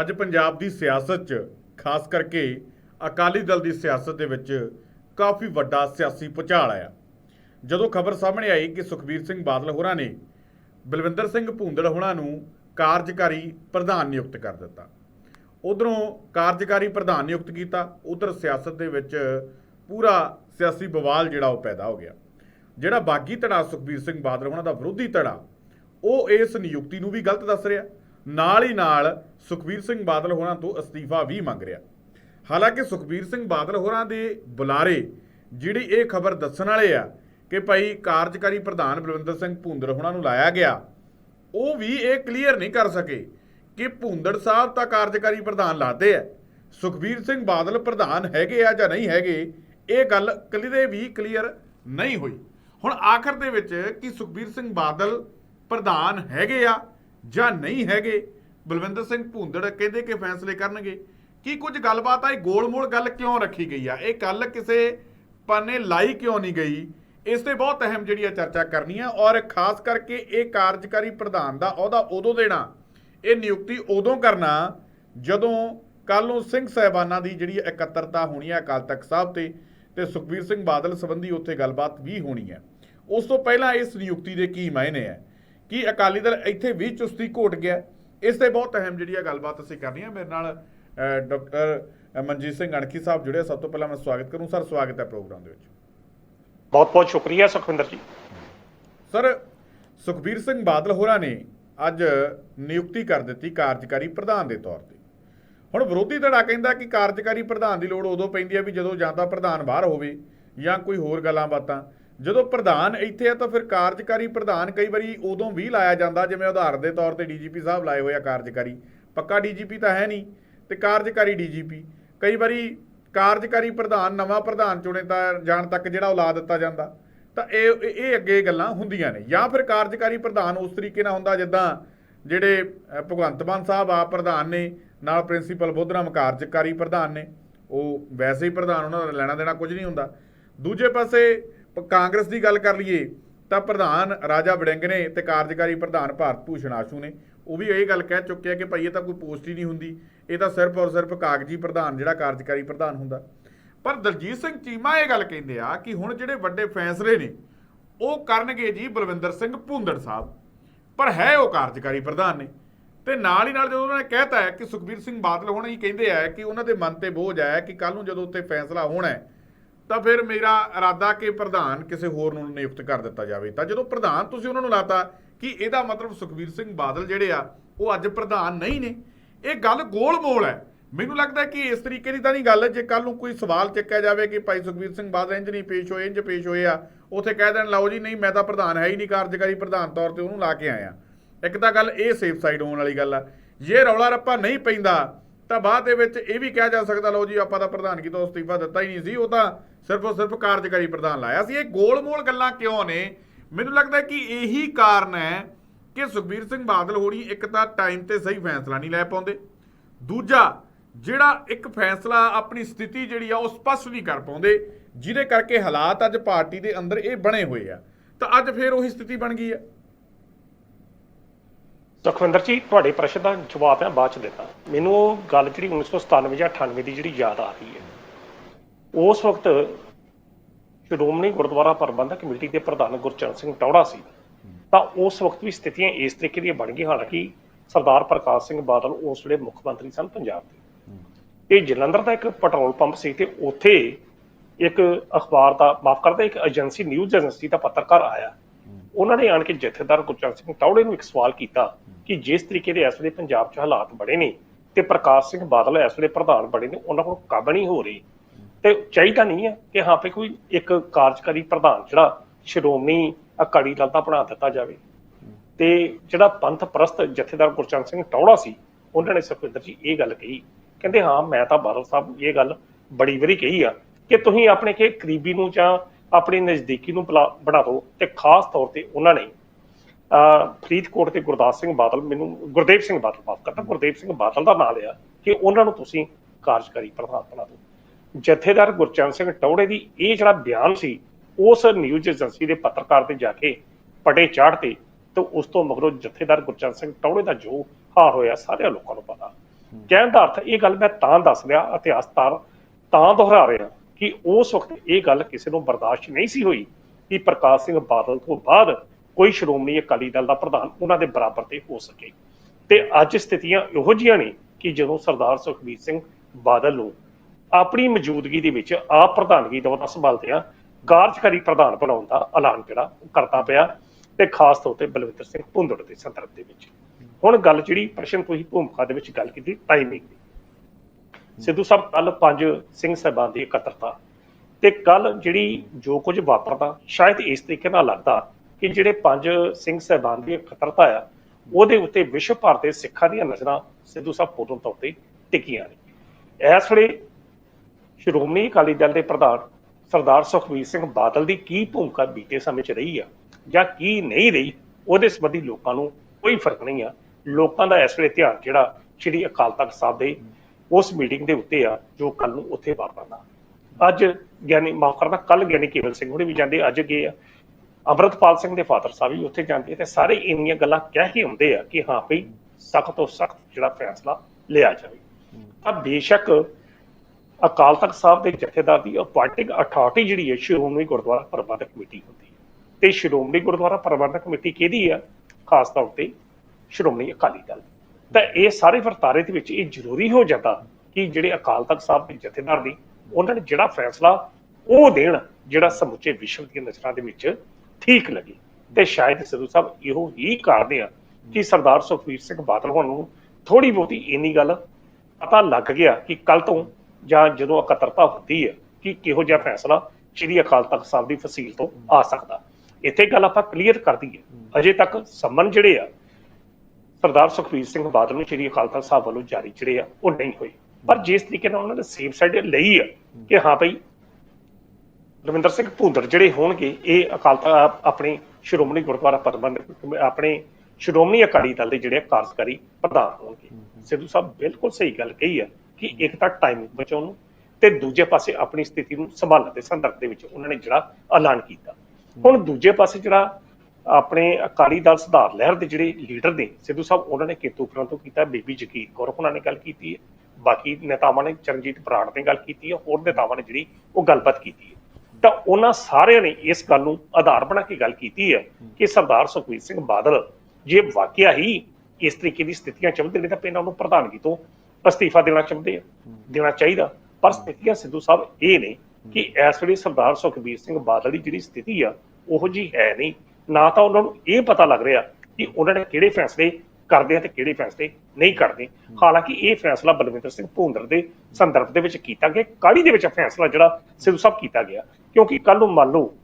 ਅੱਜ ਪੰਜਾਬ ਦੀ ਸਿਆਸਤ 'ਚ, ਖਾਸ ਕਰਕੇ ਅਕਾਲੀ ਦਲ ਦੀ ਸਿਆਸਤ ਦੇ ਵਿੱਚ ਕਾਫੀ ਵੱਡਾ ਸਿਆਸੀ ਭੁਚਾਲ ਆਇਆ। ਜਦੋਂ ਖਬਰ ਸਾਹਮਣੇ ਆਈ ਕਿ ਸੁਖਬੀਰ ਸਿੰਘ ਬਾਦਲ ਹੋਰਾਂ ਨੇ ਬਲਵਿੰਦਰ ਸਿੰਘ ਭੂੰਦੜ ਹੋਰਾਂ ਨੂੰ ਕਾਰਜਕਾਰੀ ਪ੍ਰਧਾਨ ਨਿਯੁਕਤ ਕਰ ਦਿੱਤਾ। ਉਧਰੋਂ ਕਾਰਜਕਾਰੀ ਪ੍ਰਧਾਨ ਨਿਯੁਕਤ ਕੀਤਾ, ਉਧਰ ਸਿਆਸਤ ਦੇ ਵਿੱਚ ਪੂਰਾ ਸਿਆਸੀ ਬਵਾਲ ਜਿਹੜਾ ਉਹ ਪੈਦਾ ਹੋ ਗਿਆ। ਜਿਹੜਾ ਬਾਗੀ ਧੜਾ ਸੁਖਬੀਰ ਸਿੰਘ ਬਾਦਲ ਹੋਣਾ ਦਾ ਵਿਰੋਧੀ ਧੜਾ, ਉਹ ਇਸ ਨਿਯੁਕਤੀ ਨੂੰ ਵੀ ਗਲਤ ਦੱਸ ਰਿਹਾ। ਨਾਲ ਹੀ ਨਾਲ ਸੁਖਬੀਰ ਸਿੰਘ ਬਾਦਲ ਹੋਰਾਂ ਤੋਂ ਅਸਤੀਫਾ ਵੀ ਮੰਗ ਰਿਹਾ। ਹਾਲਾਂਕਿ ਸੁਖਬੀਰ ਸਿੰਘ ਬਾਦਲ ਹੋਰਾਂ ਦੇ ਬੁਲਾਰੇ ਜਿਹੜੀ ਇਹ ਖਬਰ ਦੱਸਣ ਵਾਲੇ ਆ ਕਿ ਭਾਈ ਕਾਰਜਕਾਰੀ ਪ੍ਰਧਾਨ ਬਲਵਿੰਦਰ ਸਿੰਘ ਭੂੰਦੜ ਹੋਰਾਂ ਨੂੰ ਲਾਇਆ ਗਿਆ, ਉਹ ਵੀ ਇਹ ਕਲੀਅਰ ਨਹੀਂ ਕਰ ਸਕੇ ਕਿ ਭੂੰਦੜ ਸਾਹਿਬ ਤਾਂ ਕਾਰਜਕਾਰੀ ਪ੍ਰਧਾਨ ਲਾਤੇ ਆ। ਸੁਖਬੀਰ ਸਿੰਘ ਬਾਦਲ ਪ੍ਰਧਾਨ ਹੈਗੇ ਆ ਜਾਂ ਨਹੀਂ ਹੈਗੇ, ਇਹ ਗੱਲ ਕਦੇ ਵੀ ਕਲੀਅਰ ਨਹੀਂ ਹੋਈ। ਹੁਣ ਆਖਰ ਦੇ ਵਿੱਚ ਕਿ ਸੁਖਬੀਰ ਸਿੰਘ ਬਾਦਲ ਪ੍ਰਧਾਨ ਹੈਗੇ ਆ ਜਾਂ ਨਹੀਂ ਹੈਗੇ ਬਲਵਿੰਦਰ ਸਿੰਘ ਭੂੰਦੜ ਕਹਿੰਦੇ ਕਿ ਫੈਸਲੇ ਕਰਨਗੇ। ਕੀ ਕੁਝ ਗੱਲਬਾਤ ਆਈ? ਇਹ ਗੋਲਮੋਲ ਗੱਲ ਕਿਉਂ ਰੱਖੀ ਗਈ ਆ? ਇਹ ਗੱਲ ਕਿਸੇ ਪਾਨੇ ਲਾਈ ਕਿਉਂ ਨਹੀਂ ਗਈ? ਇਸ ਤੇ ਬਹੁਤ ਅਹਿਮ ਜਿਹੜੀ ਆ ਚਰਚਾ ਕਰਨੀ ਆ ਔਰ ਖਾਸ ਕਰਕੇ ਇਹ ਕਾਰਜਕਾਰੀ ਪ੍ਰਧਾਨ ਦਾ ਅਹੁਦਾ ਉਦੋਂ ਦੇਣਾ, ਇਹ ਨਿਯੁਕਤੀ ਉਦੋਂ ਕਰਨਾ ਜਦੋਂ ਕੱਲ ਨੂੰ ਸਿੰਘ ਸਾਹਿਬਾਨਾਂ ਦੀ ਜਿਹੜੀ ਇਕੱਤਰਤਾ ਹੋਣੀ ਹੈ ਅਕਾਲ ਤਖਤ ਸਾਹਿਬ ਤੇ ਤੇ ਸੁਖਬੀਰ ਸਿੰਘ ਬਾਦਲ ਸੰਬੰਧੀ ਉੱਥੇ ਗੱਲਬਾਤ ਵੀ ਹੋਣੀ ਹੈ ਉਸ ਤੋਂ ਪਹਿਲਾਂ ਇਸ ਨਿਯੁਕਤੀ ਦੇ ਕੀ ਮਾਇਨੇ ਹੈ ਕੀ ਅਕਾਲੀ ਦਲ ਇੱਥੇ ਵੀ ਚੁਸਤੀ ਘੋਟ ਗਿਆ? ਇਸ ਤੇ ਬਹੁਤ ਅਹਿਮ ਜਿਹੜੀ ਆ ਗੱਲਬਾਤ ਅਸੀਂ ਕਰਨੀ ਹੈ ਮੇਰੇ ਨਾਲ ਡਾਕਟਰ ਮਨਜੀਤ ਸਿੰਘ ਅਣਖੀ ਸਾਹਿਬ ਜੁੜੇ। ਸਭ ਤੋਂ ਪਹਿਲਾਂ ਮੈਂ ਸਵਾਗਤ ਕਰੂੰ। ਸਰ ਸਵਾਗਤ ਹੈ ਪ੍ਰੋਗਰਾਮ ਦੇ ਵਿੱਚ। ਬਹੁਤ ਬਹੁਤ ਸ਼ੁਕਰੀਆ ਸੁਖਵਿੰਦਰ ਜੀ। ਸਰ ਸੁਖਬੀਰ ਸਿੰਘ ਬਾਦਲ ਹੋਰਾਂ ਨੇ ਅੱਜ ਨਿਯੁਕਤੀ ਕਰ ਦਿੱਤੀ ਕਾਰਜਕਾਰੀ ਪ੍ਰਧਾਨ ਦੇ ਤੌਰ ਤੇ। ਹੁਣ ਵਿਰੋਧੀ ਧੜਾ ਕਹਿੰਦਾ ਕਿ ਕਾਰਜਕਾਰੀ ਪ੍ਰਧਾਨ ਦੀ ਲੋੜ ਉਦੋਂ ਪੈਂਦੀ ਹੈ ਵੀ ਜਦੋਂ ਜਾਂ ਤਾਂ ਪ੍ਰਧਾਨ ਬਾਹਰ ਹੋਵੇ ਜਾਂ ਕੋਈ ਹੋਰ ਗੱਲਾਂ ਬਾਤਾਂ। ਜਦੋਂ ਪ੍ਰਧਾਨ ਇੱਥੇ ਆ ਤਾਂ ਫਿਰ ਕਾਰਜਕਾਰੀ ਪ੍ਰਧਾਨ ਕਈ ਵਾਰੀ ਉਦੋਂ ਵੀ ਲਾਇਆ ਜਾਂਦਾ, ਜਿਵੇਂ ਉਦਾਹਰਨ ਦੇ ਤੌਰ ਤੇ ਡੀਜੀਪੀ ਸਾਹਿਬ ਲਾਏ ਹੋਏ ਆ ਕਾਰਜਕਾਰੀ। ਪੱਕਾ ਡੀਜੀਪੀ ਤਾਂ ਹੈ ਨਹੀਂ ਤੇ ਕਾਰਜਕਾਰੀ ਡੀਜੀਪੀ। ਕਈ ਵਾਰੀ ਕਾਰਜਕਾਰੀ ਪ੍ਰਧਾਨ ਨਵਾਂ ਪ੍ਰਧਾਨ ਚੁਣੇ ਤਾਂ ਜਾਣ ਤੱਕ ਜਿਹੜਾ ਉਹ ਲਾ ਦਿੱਤਾ ਜਾਂਦਾ। ਤਾਂ ਇਹ, ਇਹ- ਅੱਗੇ ਗੱਲਾਂ ਹੁੰਦੀਆਂ ਨੇ। ਜਾਂ ਫਿਰ ਕਾਰਜਕਾਰੀ ਪ੍ਰਧਾਨ ਉਸ ਤਰੀਕੇ ਨਾਲ ਹੁੰਦਾ ਜਿੱਦਾਂ ਜਿਹੜੇ ਭਗਵੰਤ ਮਾਨ ਸਾਹਿਬ ਆ ਪ੍ਰਧਾਨ ਨੇ, ਨਾਲ ਪ੍ਰਿੰਸੀਪਲ ਬੁੱਧਰਾਮ ਕਾਰਜਕਾਰੀ ਪ੍ਰਧਾਨ ਨੇ, ਉਹ ਵੈਸੇ ਹੀ ਪ੍ਰਧਾਨ ਉਹਨਾਂ ਦਾ ਲੈਣਾ ਦੇਣਾ ਕੁਝ ਨਹੀਂ ਹੁੰਦਾ। ਦੂਜੇ ਪਾਸੇ ਕਾਂਗਰਸ ਦੀ ਗੱਲ ਕਰ ਲਈਏ, ਤਾਂ ਪ੍ਰਧਾਨ ਰਾਜਾ ਵੜਿੰਗ ਨੇ ਤੇ ਕਾਰਜਕਾਰੀ ਪ੍ਰਧਾਨ ਭਾਰਤ ਭੂਸ਼ਣ ਆਸ਼ੂ ਨੇ, ਉਹ ਵੀ ਇਹ ਗੱਲ ਕਹਿ ਚੁੱਕੇ ਆ ਕਿ ਭਾਈ ਇਹ ਤਾਂ ਕੋਈ ਪੋਸਟ ਹੀ ਨਹੀਂ ਹੁੰਦੀ, ਇਹ ਤਾਂ ਸਿਰਫ ਔਰ ਸਿਰਫ ਕਾਗਜ਼ੀ ਪ੍ਰਧਾਨ, ਜਿਹੜਾ ਕਾਰਜਕਾਰੀ ਪ੍ਰਧਾਨ ਹੁੰਦਾ। ਪਰ ਦਲਜੀਤ ਸਿੰਘ ਚੀਮਾ ਇਹ ਗੱਲ ਕਹਿੰਦੇ ਆ ਕਿ ਹੁਣ ਜਿਹੜੇ ਵੱਡੇ ਫੈਸਲੇ ਨੇ, ਉਹ ਕਰਨਗੇ ਜੀ ਬਲਵਿੰਦਰ ਸਿੰਘ ਭੁੰਦੜ ਸਾਹਿਬ, ਪਰ ਹੈ ਉਹ ਕਾਰਜਕਾਰੀ ਪ੍ਰਧਾਨ ਨੇ। ਤੇ ਨਾਲ ਹੀ ਨਾਲ ਜਦੋਂ ਉਹਨਾਂ ਨੇ ਕਹਿਤਾ ਹੈ ਕਿ ਸੁਖਬੀਰ ਸਿੰਘ ਬਾਦਲ ਹੁਣ ਹੀ ਕਹਿੰਦੇ ਆ ਕਿ ਉਹਨਾਂ ਦੇ ਮਨ ਤੇ ਬੋਝ ਹੈ ਕਿ ਕੱਲ ਨੂੰ ਜਦੋਂ ਉੱਤੇ ਫੈਸਲਾ ਹੋਣਾ ਹੈ ਤਾਂ ਫਿਰ ਮੇਰਾ ਇਰਾਦਾ ਕਿ ਪ੍ਰਧਾਨ ਕਿਸੇ ਹੋਰ ਨੂੰ ਨਿਯੁਕਤ ਕਰ ਦਿੱਤਾ ਜਾਵੇ। ਤਾਂ ਜਦੋਂ ਪ੍ਰਧਾਨ ਤੁਸੀਂ ਉਹਨਾਂ ਨੂੰ ਲਾਤਾ ਕਿ ਇਹਦਾ ਮਤਲਬ ਸੁਖਬੀਰ ਸਿੰਘ ਬਾਦਲ ਜਿਹੜੇ ਆ, ਉਹ ਅੱਜ ਪ੍ਰਧਾਨ ਨਹੀਂ ਨੇ, ਇਹ ਗੱਲ ਗੋਲ-ਮੋਲ ਹੈ। ਮੈਨੂੰ ਲੱਗਦਾ ਕਿ ਇਸ ਤਰੀਕੇ ਦੀ ਤਾਂ ਨਹੀਂ ਗੱਲ, ਜੇ ਕੱਲ ਨੂੰ ਕੋਈ ਸਵਾਲ ਚੱਕਿਆ ਜਾਵੇ ਕਿ ਭਾਈ ਸੁਖਬੀਰ ਸਿੰਘ ਬਾਦਲ ਇੰਜ ਨਹੀਂ ਪੇਸ਼ ਹੋਏ, ਇੰਜ ਪੇਸ਼ ਹੋਏ ਆ, ਉਥੇ ਕਹਿ ਦੇਣ, ਲਓ ਜੀ, ਨਹੀਂ, ਮੈਂ ਤਾਂ ਪ੍ਰਧਾਨ ਹੈ ਹੀ ਨਹੀਂ, ਕਾਰਜਕਾਰੀ ਪ੍ਰਧਾਨ ਤੌਰ ਤੇ ਉਹਨੂੰ ਲਾ ਕੇ ਆਇਆ ਇੱਕ ਤਾਂ ਗੱਲ ਇਹ ਸੇਫ ਸਾਈਡ ਹੋਣ ਵਾਲੀ ਗੱਲ ਆ। ਜੇ ਰੌਲਾ ਰੱਪਾ ਨਹੀਂ ਪੈਂਦਾ ਤਾਂ ਬਾਅਦ ਦੇ ਵਿੱਚ ਇਹ ਵੀ ਕਿਹਾ ਜਾ ਸਕਦਾ, ਲਓ ਜੀ ਆਪਾਂ ਤਾਂ ਪ੍ਰਧਾਨਗੀ ਤੋਂ ਅਸਤੀਫਾ ਦਿੱਤਾ ਹੀ ਨਹੀਂ ਸੀ, ਉਹ ਤਾਂ ਸਿਰਫ ਔਰ ਸਿਰਫ ਕਾਰਜਕਾਰੀ ਪ੍ਰਧਾਨ ਲਾਇਆ ਸੀ। ਇਹ ਗੋਲ-ਮੋਲ ਗੱਲਾਂ ਕਿਉਂ ਨੇ? ਮੈਨੂੰ ਲੱਗਦਾ ਕਿ ਇਹੀ ਕਾਰਨ ਹੈ ਕਿ ਸੁਖਬੀਰ ਸਿੰਘ ਬਾਦਲ ਹੋਣੀ ਇੱਕ ਤਾਂ ਟਾਈਮ ਤੇ ਸਹੀ ਫੈਸਲਾ ਨਹੀਂ ਲੈ ਪਾਉਂਦੇ। ਦੂਜਾ, ਜਿਹੜਾ ਇੱਕ ਫੈਸਲਾ ਆਪਣੀ ਸਥਿਤੀ ਜਿਹੜੀ ਆ, ਉਹ ਸਪਸ਼ਟ ਨਹੀਂ ਕਰ ਪਾਉਂਦੇ। ਜਿਹਦੇ ਕਰਕੇ ਹਾਲਾਤ ਅੱਜ ਪਾਰਟੀ ਦੇ ਅੰਦਰ ਇਹ ਬਣੇ ਹੋਏ ਆ। ਤਾਂ ਅੱਜ ਫੇਰ ਉਹੀ ਸਥਿਤੀ ਬਣ ਗਈ ਆ। ਸੁਖਵਿੰਦਰ ਜੀ, ਤੁਹਾਡੇ ਪ੍ਰਸ਼ਨ ਦਾ ਜਵਾਬ ਮੈਂ ਬਾਅਦ ਚ ਦਿੱਤਾ ਮੈਨੂੰ ਉਹ ਗੱਲ ਜਿਹੜੀ 1997 ਜਾਂ 98 ਦੀ ਜਿਹੜੀ ਯਾਦ ਆ ਰਹੀ ਹੈ। ਉਸ ਵਕਤ ਸ਼੍ਰੋਮਣੀ ਗੁਰਦੁਆਰਾ ਪ੍ਰਬੰਧਕ ਕਮੇਟੀ ਦੇ ਪ੍ਰਧਾਨ ਗੁਰਚਰਨ ਸਿੰਘ ਟੌੜਾ ਸੀ। ਤਾਂ ਉਸ ਵਕਤ ਵੀ ਸਥਿਤੀਆਂ ਇਸ ਤਰੀਕੇ ਦੀਆਂ ਬਣ ਗਈਆਂ, ਹਾਲਾਂਕਿ ਸਰਦਾਰ ਪ੍ਰਕਾਸ਼ ਸਿੰਘ ਬਾਦਲ ਉਸ ਵੇਲੇ ਮੁੱਖ ਮੰਤਰੀ ਸਨ ਪੰਜਾਬ ਦੇ। ਇਹ ਜਲੰਧਰ ਦਾ ਇੱਕ ਪੈਟਰੋਲ ਪੰਪ ਸੀ ਤੇ ਉੱਥੇ ਇੱਕ ਅਖਬਾਰ ਦਾ, ਮਾਫ ਕਰਦਾ, ਇੱਕ ਏਜੰਸੀ, ਨਿਊਜ਼ ਏਜੰਸੀ ਦਾ ਪੱਤਰਕਾਰ ਆਇਆ। ਉਹਨਾਂ ਨੇ ਆਣ ਕੇ ਜਥੇਦਾਰ ਗੁਰਚਰਨ ਸਿੰਘ ਟੌੜੇ ਨੂੰ ਇੱਕ ਸਵਾਲ ਕੀਤਾ ਕਿ ਜਿਸ ਤਰੀਕੇ ਦੇ ਇਸ ਵੇਲੇ ਪੰਜਾਬ 'ਚ ਹਾਲਾਤ ਬੜੇ ਨੇ ਤੇ ਪ੍ਰਕਾਸ਼ ਸਿੰਘ ਬਾਦਲ ਇਸ ਵੇਲੇ ਪ੍ਰਧਾਨ ਬੜੇ ਨੇ, ਉਹਨਾਂ ਕੋਲ ਕਾਬੂ ਨਹੀਂ ਹੋ ਰਹੀ। ਤੇ ਚਾਹੀਦਾ ਨਹੀਂ ਹੈ ਕਿ ਹਾਂ ਪੇ ਕੋਈ ਇੱਕ ਕਾਰਜਕਾਰੀ ਪ੍ਰਧਾਨ ਜਿਹੜਾ ਸ਼੍ਰੋਮਣੀ ਅਕਾਲੀ ਦਲ ਦਾ ਬਣਾ ਦਿੱਤਾ ਜਾਵੇ। ਤੇ ਜਿਹੜਾ ਪੰਥ ਪ੍ਰਸਤ ਜਥੇਦਾਰ ਗੁਰਚਰਨ ਸਿੰਘ ਟੌੜਾ ਸੀ, ਉਹਨਾਂ ਨੇ ਸੁਖਵਿੰਦਰ ਜੀ ਇਹ ਗੱਲ ਕਹੀ। ਕਹਿੰਦੇ ਹਾਂ, ਮੈਂ ਤਾਂ ਬਾਦਲ ਸਾਹਿਬ ਇਹ ਗੱਲ ਬੜੀ ਵਾਰੀ ਕਹੀ ਆ ਕਿ ਤੁਸੀਂ ਆਪਣੇ ਕੇ ਕਰੀਬੀ ਨੂੰ ਜਾਂ ਆਪਣੀ ਨਜ਼ਦੀਕੀ ਨੂੰ ਬਣਾ ਦਿਓ ਤੇ ਖਾਸ ਤੌਰ ਤੇ ਉਹਨਾਂ ਨੇ ਫਰੀਦਕੋਟ ਤੇ ਗੁਰਦਾਸ ਸਿੰਘ ਬਾਦਲ ਮੈਨੂੰ ਗੁਰਦੇਵ ਸਿੰਘ ਬਾਦਲ ਮਾਫ ਕਰਤਾ ਗੁਰਦੇਵ ਸਿੰਘ ਬਾਦਲ ਦਾ ਨਾਮ ਲਿਆ ਕਿ ਉਹਨਾਂ ਨੂੰ ਤੁਸੀਂ ਕਾਰਜਕਾਰੀ ਪ੍ਰਧਾਨ ਬਣਾ ਦਿਓ। ਜਥੇਦਾਰ ਗੁਰਚਰਨ ਸਿੰਘ ਟੌੜੇ ਦੀ ਇਹ ਜਿਹੜਾ ਬਿਆਨ ਸੀ ਉਸ ਨਿਊਜ਼ ਏਜੰਸੀ ਦੇ ਪੱਤਰਕਾਰ ਤੇ ਜਾ ਕੇ ਪਟੇ ਚਾੜਤੇ ਤੇ ਉਸ ਤੋਂ ਮਗਰੋਂ ਜਥੇਦਾਰ ਗੁਰਚਰਨ ਸਿੰਘ ਟੌੜੇ ਦਾ ਜੋ ਹਾਲ ਹੋਇਆ ਸਾਰੇ ਲੋਕਾਂ ਨੂੰ ਪਤਾ। ਕਹਿਣ ਦਾ ਅਰਥ ਇਹ ਗੱਲ ਮੈਂ ਤਾਂ ਦੱਸ ਰਿਹਾ ਇਤਿਹਾਸ ਤਾਂ ਤਾਂ ਦੁਹਰਾ ਰਿਹਾ। ਕਿ ਉਸ ਵਕਤ ਇਹ ਗੱਲ ਕਿਸੇ ਨੂੰ ਬਰਦਾਸ਼ਤ ਨਹੀਂ ਸੀ ਹੋਈ ਕਿ ਪ੍ਰਕਾਸ਼ ਸਿੰਘ ਬਾਦਲ ਤੋਂ ਬਾਅਦ ਕੋਈ ਸ਼੍ਰੋਮਣੀ ਅਕਾਲੀ ਦਲ ਦਾ ਪ੍ਰਧਾਨ ਉਹਨਾਂ ਦੇ ਬਰਾਬਰ ਤੇ ਹੋ ਸਕੇ। ਤੇ ਅੱਜ ਸਥਿਤੀਆਂ ਇਹੋ ਜਿਹੀਆਂ ਨੇ ਕਿ ਜਦੋਂ ਸਰਦਾਰ ਸੁਖਬੀਰ ਸਿੰਘ ਬਾਦਲ ਨੂੰ ਆਪਣੀ ਮੌਜੂਦਗੀ ਦੇ ਵਿੱਚ ਆਪ ਪ੍ਰਧਾਨਗੀ ਦਾ ਅਹੁਦਾ ਸੰਭਾਲਦੇ ਆ, ਕਾਰਜਕਾਰੀ ਪ੍ਰਧਾਨ ਬਣਾਉਣ ਦਾ ਐਲਾਨ ਜਿਹੜਾ ਉਹ ਕਰਤਾ ਪਿਆ ਤੇ ਖਾਸ ਤੌਰ ਤੇ ਬਲਵਿੰਦਰ ਸਿੰਘ ਭੁੰਦੜ ਦੇ ਸੰਦਰਭ ਦੇ ਵਿੱਚ। ਹੁਣ ਗੱਲ ਜਿਹੜੀ ਪ੍ਰਸ਼ਨ ਤੁਸੀਂ ਭੂਮਿਕਾ ਦੇ ਵਿੱਚ ਗੱਲ ਕੀਤੀ ਟਾਈਮਿੰਗ ਦੀ। ਸਿੱਧੂ ਸਾਹਿਬ ਕੱਲ ਪੰਜ ਸਿੰਘ ਸਾਹਿਬਾਨ ਦੀ ਇਕੱਤਰਤਾ ਤੇ ਕੱਲ ਜਿਹੜੀ ਜੋ ਕੁਝ ਵਾਪਰਦਾ, ਸ਼ਾਇਦ ਇਸ ਤਰੀਕੇ ਨਾਲ ਲੱਗਦਾ ਕਿ ਜਿਹੜੇ ਪੰਜ ਸਿੰਘ ਸਾਹਿਬਾਨ ਦੀ ਇਕੱਤਰਤਾ ਆ, ਉਹਦੇ ਉੱਤੇ ਵਿਸ਼ਵ ਭਰ ਦੇ ਸਿੱਖਾਂ ਦੀਆਂ ਨਜ਼ਰਾਂ ਸਿੱਧੂ ਸਾਹਿਬ ਪੂਰਨ ਤੌਰ ਤੇ ਟਿਕੀਆਂ ਨੇ। ਇਸ ਵੇਲੇ ਸ਼੍ਰੋਮਣੀ ਅਕਾਲੀ ਦਲ ਦੇ ਪ੍ਰਧਾਨ ਸਰਦਾਰ ਸੁਖਬੀਰ ਸਿੰਘ ਬਾਦਲ ਦੀ ਕੀ ਭੂਮਿਕਾ ਬੀਤੇ ਸਮੇਂ 'ਚ ਰਹੀ ਆ ਜਾਂ ਕੀ ਨਹੀਂ ਰਹੀ, ਉਹਦੇ ਸੰਬੰਧੀ ਲੋਕਾਂ ਨੂੰ ਕੋਈ ਫ਼ਰਕ ਨਹੀਂ ਆ। ਲੋਕਾਂ ਦਾ ਇਸ ਵੇਲੇ ਧਿਆਨ ਜਿਹੜਾ ਸ਼੍ਰੀ ਅਕਾਲ ਤਖਤ ਸਾਹਿਬ ਦੇ ਉਸ ਮੀਟਿੰਗ ਦੇ ਉੱਤੇ ਆ, ਜੋ ਕੱਲ ਨੂੰ ਉੱਥੇ ਵਾਪਰਦਾ ਅੱਜ ਗਿਆਨੀ, ਮਾਫ ਕਰਨਾ ਕੱਲ ਗਿਆਨੀ ਕੇਵਲ ਸਿੰਘ ਹੁਣੇ ਵੀ ਜਾਂਦੇ, ਅੱਜ ਗਏ ਆ। ਅਮਰਤਪਾਲ ਸਿੰਘ ਦੇ ਫਾਦਰ ਸਾਹਿਬ ਵੀ ਉੱਥੇ ਜਾਂਦੇ ਆ ਤੇ ਸਾਰੇ ਇੰਨੀਆਂ ਗੱਲਾਂ ਕਹਿ ਕੇ ਹੁੰਦੇ ਆ ਕਿ ਹਾਂ ਭਈ ਸਖਤ ਤੋਂ ਸਖਤ ਜਿਹੜਾ ਫੈਸਲਾ ਲਿਆ ਜਾਵੇ। ਤਾਂ ਬੇਸ਼ੱਕ ਅਕਾਲ ਤਖਤ ਸਾਹਿਬ ਦੇ ਜਥੇਦਾਰ ਦੀ ਅਪਾਇੰਟਿੰਗ ਅਥਾਰਟੀ ਜਿਹੜੀ ਹੈ, ਸ਼੍ਰੋਮਣੀ ਗੁਰਦੁਆਰਾ ਪ੍ਰਬੰਧਕ ਕਮੇਟੀ ਹੁੰਦੀ ਹੈ। ਤੇ ਸ਼੍ਰੋਮਣੀ ਗੁਰਦੁਆਰਾ ਪ੍ਰਬੰਧਕ ਕਮੇਟੀ ਕਿਹਦੀ ਆ? ਖਾਸ ਤੌਰ ਤੇ ਸ਼੍ਰੋਮਣੀ ਅਕਾਲੀ ਦਲ ਤਾਂ ਇਹ ਸਾਰੇ ਵਰਤਾਰੇ ਦੇ ਵਿੱਚ ਇਹ ਜ਼ਰੂਰੀ ਹੋ ਜਾਂਦਾ ਕਿ ਜਿਹੜੇ ਅਕਾਲ ਤਖਤ ਸਾਹਿਬ ਦੇ ਜਥੇਦਾਰ ਦੀ ਉਹਨਾਂ ਨੇ ਜਿਹੜਾ ਫੈਸਲਾ ਉਹ ਦੇਣ ਜਿਹੜਾ ਸਮੁੱਚੇ ਵਿਸ਼ਵ ਦੀਆਂ ਨਜ਼ਰਾਂ ਦੇ ਵਿੱਚ ਠੀਕ ਲੱਗੇ। ਤੇ ਸ਼ਾਇਦ ਸਿੱਧੂ ਸਾਹਿਬ ਇਹੋ ਹੀ ਕਾਰਨ ਆ ਕਿ ਸਰਦਾਰ ਸੁਖਬੀਰ ਸਿੰਘ ਬਾਦਲ ਹੋਣ ਨੂੰ ਥੋੜੀ ਬਹੁਤੀ ਇੰਨੀ ਗੱਲ ਪਤਾ ਲੱਗ ਗਿਆ ਕਿ ਕੱਲ ਤੋਂ ਜਾਂ ਜਦੋਂ ਇਕੱਤਰਤਾ ਹੁੰਦੀ ਹੈ ਕਿ ਕਿਹੋ ਜਿਹਾ ਫੈਸਲਾ ਸ਼੍ਰੀ ਅਕਾਲ ਤਖਤ ਸਾਹਿਬ ਦੀ ਫਸੀਲ ਤੋਂ ਆ ਸਕਦਾ। ਇੱਥੇ ਗੱਲ ਆਪਾਂ ਕਲੀਅਰ ਕਰ ਦਈਏ। ਅਜੇ ਤੱਕ ਸੰਮਨ ਜਿਹੜੇ ਆ ਸਰਦਾਰ ਸੁਖਬੀਰ ਸਿੰਘ ਬਾਦਲ ਨੂੰ ਸ਼੍ਰੀ ਅਕਾਲ ਤਖਤ ਸਾਹਿਬ ਵੱਲੋਂ ਜਾਰੀ ਜਿਹੜੇ ਆ, ਉਹ ਨਹੀਂ ਹੋਏ। ਪਰ ਜਿਸ ਤਰੀਕੇ ਨਾਲ ਉਹਨਾਂ ਨੇ ਸੇਫ ਸਾਈਡ ਲਈ ਆ ਕਿ ਹਾਂ ਭਈ ਰਵਿੰਦਰ ਸਿੰਘ ਭੁੰਦੜ ਜਿਹੜੇ ਹੋਣਗੇ, ਇਹ ਅਕਾਲ ਆਪਣੇ ਸ਼੍ਰੋਮਣੀ ਗੁਰਦੁਆਰਾ ਪ੍ਰਬੰਧਕ ਆਪਣੇ ਸ਼੍ਰੋਮਣੀ ਅਕਾਲੀ ਦਲ ਦੇ ਜਿਹੜੇ ਕਾਰਜਕਾਰੀ ਪ੍ਰਧਾਨ ਹੋਣਗੇ। ਸਿੱਧੂ ਸਾਹਿਬ ਬਿਲਕੁਲ ਸਹੀ ਗੱਲ ਕਹੀ ਆ ਕਿ ਇੱਕ ਤਾਂ ਟਾਈਮ ਬਚਾਉਣ ਨੂੰ ਤੇ ਦੂਜੇ ਪਾਸੇ ਆਪਣੀ ਸਥਿਤੀ ਨੂੰ ਸੰਭਾਲਣ ਦੇ ਸੰਦਰਭ ਦੇ ਵਿੱਚ ਉਹਨਾਂ ਨੇ ਜਿਹੜਾ ਐਲਾਨ ਕੀਤਾ। ਹੁਣ ਦੂਜੇ ਪਾਸੇ ਜਿਹੜਾ ਆਪਣੇ ਅਕਾਲੀ ਦਲ ਸੁਧਾਰ ਲਹਿਰ ਦੇ ਜਿਹੜੇ ਲੀਡਰ ਨੇ, ਸਿੱਧੂ ਸਾਹਿਬ, ਉਹਨਾਂ ਨੇ ਕੇਤੂ ਤੋਂ ਕੀਤਾ, ਬੀਬੀ ਜਗੀਰ ਕੌਰ ਉਹਨਾਂ ਨੇ ਗੱਲ ਕੀਤੀ ਹੈ। ਬਾਕੀ ਨੇਤਾਵਾਂ ਨੇ ਚਰਨਜੀਤ ਬਰਾੜ ਨੇ ਗੱਲ ਕੀਤੀ ਹੈ, ਹੋਰ ਨੇਤਾਵਾਂ ਨੇ ਜਿਹੜੀ ਉਹ ਗੱਲਬਾਤ ਕੀਤੀ ਹੈ। ਤਾਂ ਉਹਨਾਂ ਸਾਰਿਆਂ ਨੇ ਇਸ ਗੱਲ ਨੂੰ ਆਧਾਰ ਬਣਾ ਕੇ ਗੱਲ ਕੀਤੀ ਹੈ ਕਿ ਸਰਦਾਰ ਸੁਖਬੀਰ ਸਿੰਘ ਬਾਦਲ, ਜੇ ਵਾਕਿਆ ਹੀ ਇਸ ਤਰੀਕੇ ਦੀ ਸਥਿਤੀਆਂ ਚਾਹੁੰਦੇ ਨੇ ਤਾਂ ਪਹਿਲਾਂ ਉਹਨੂੰ ਪ੍ਰਧਾਨਗੀ ਤੋਂ ਅਸਤੀਫਾ ਦੇਣਾ ਚਾਹੁੰਦੇ ਆ, ਦੇਣਾ ਚਾਹੀਦਾ। ਪਰ ਸਥਿਤੀਆਂ ਸਿੱਧੂ ਸਾਹਿਬ ਇਹ ਨੇ ਕਿ ਇਸ ਵੇਲੇ ਸਰਦਾਰ ਸੁਖਬੀਰ ਸਿੰਘ ਬਾਦਲ ਦੀ ਜਿਹੜੀ ਸਥਿਤੀ ਆ, ਉਹੋ ਜੀ ਹੈ ਨਹੀਂ। ਨਾ ਤਾਂ ਉਹਨਾਂ ਨੂੰ ਇਹ ਪਤਾ ਲੱਗ ਰਿਹਾ ਕਿ ਉਹਨਾਂ ਨੇ ਕਿਹੜੇ ਫੈਸਲੇ ਕਰਦੇ ਆ ਤੇ ਕਿਹੜੇ ਫੈਸਲੇ ਨਹੀਂ ਕਰਦੇ। ਹਾਲਾਂਕਿ ਇਹ ਫੈਸਲਾ ਬਲਵਿੰਦਰ ਸਿੰਘ ਭੂੰਦੜ ਦੇ ਸੰਦਰਭ ਦੇ ਵਿੱਚ ਕੀਤਾ ਗਿਆ। ਕਾੜੀ ਦੇ ਵਿੱਚ ਫੈਸਲਾ ਜਿਹੜਾ ਸਿੱਧੂ ਸਾਹਿਬ ਕੀਤਾ ਗਿਆ। ਕਿਉਂਕਿ ਕੱਲ ਨੂੰ ਮੰਨ ਲਓ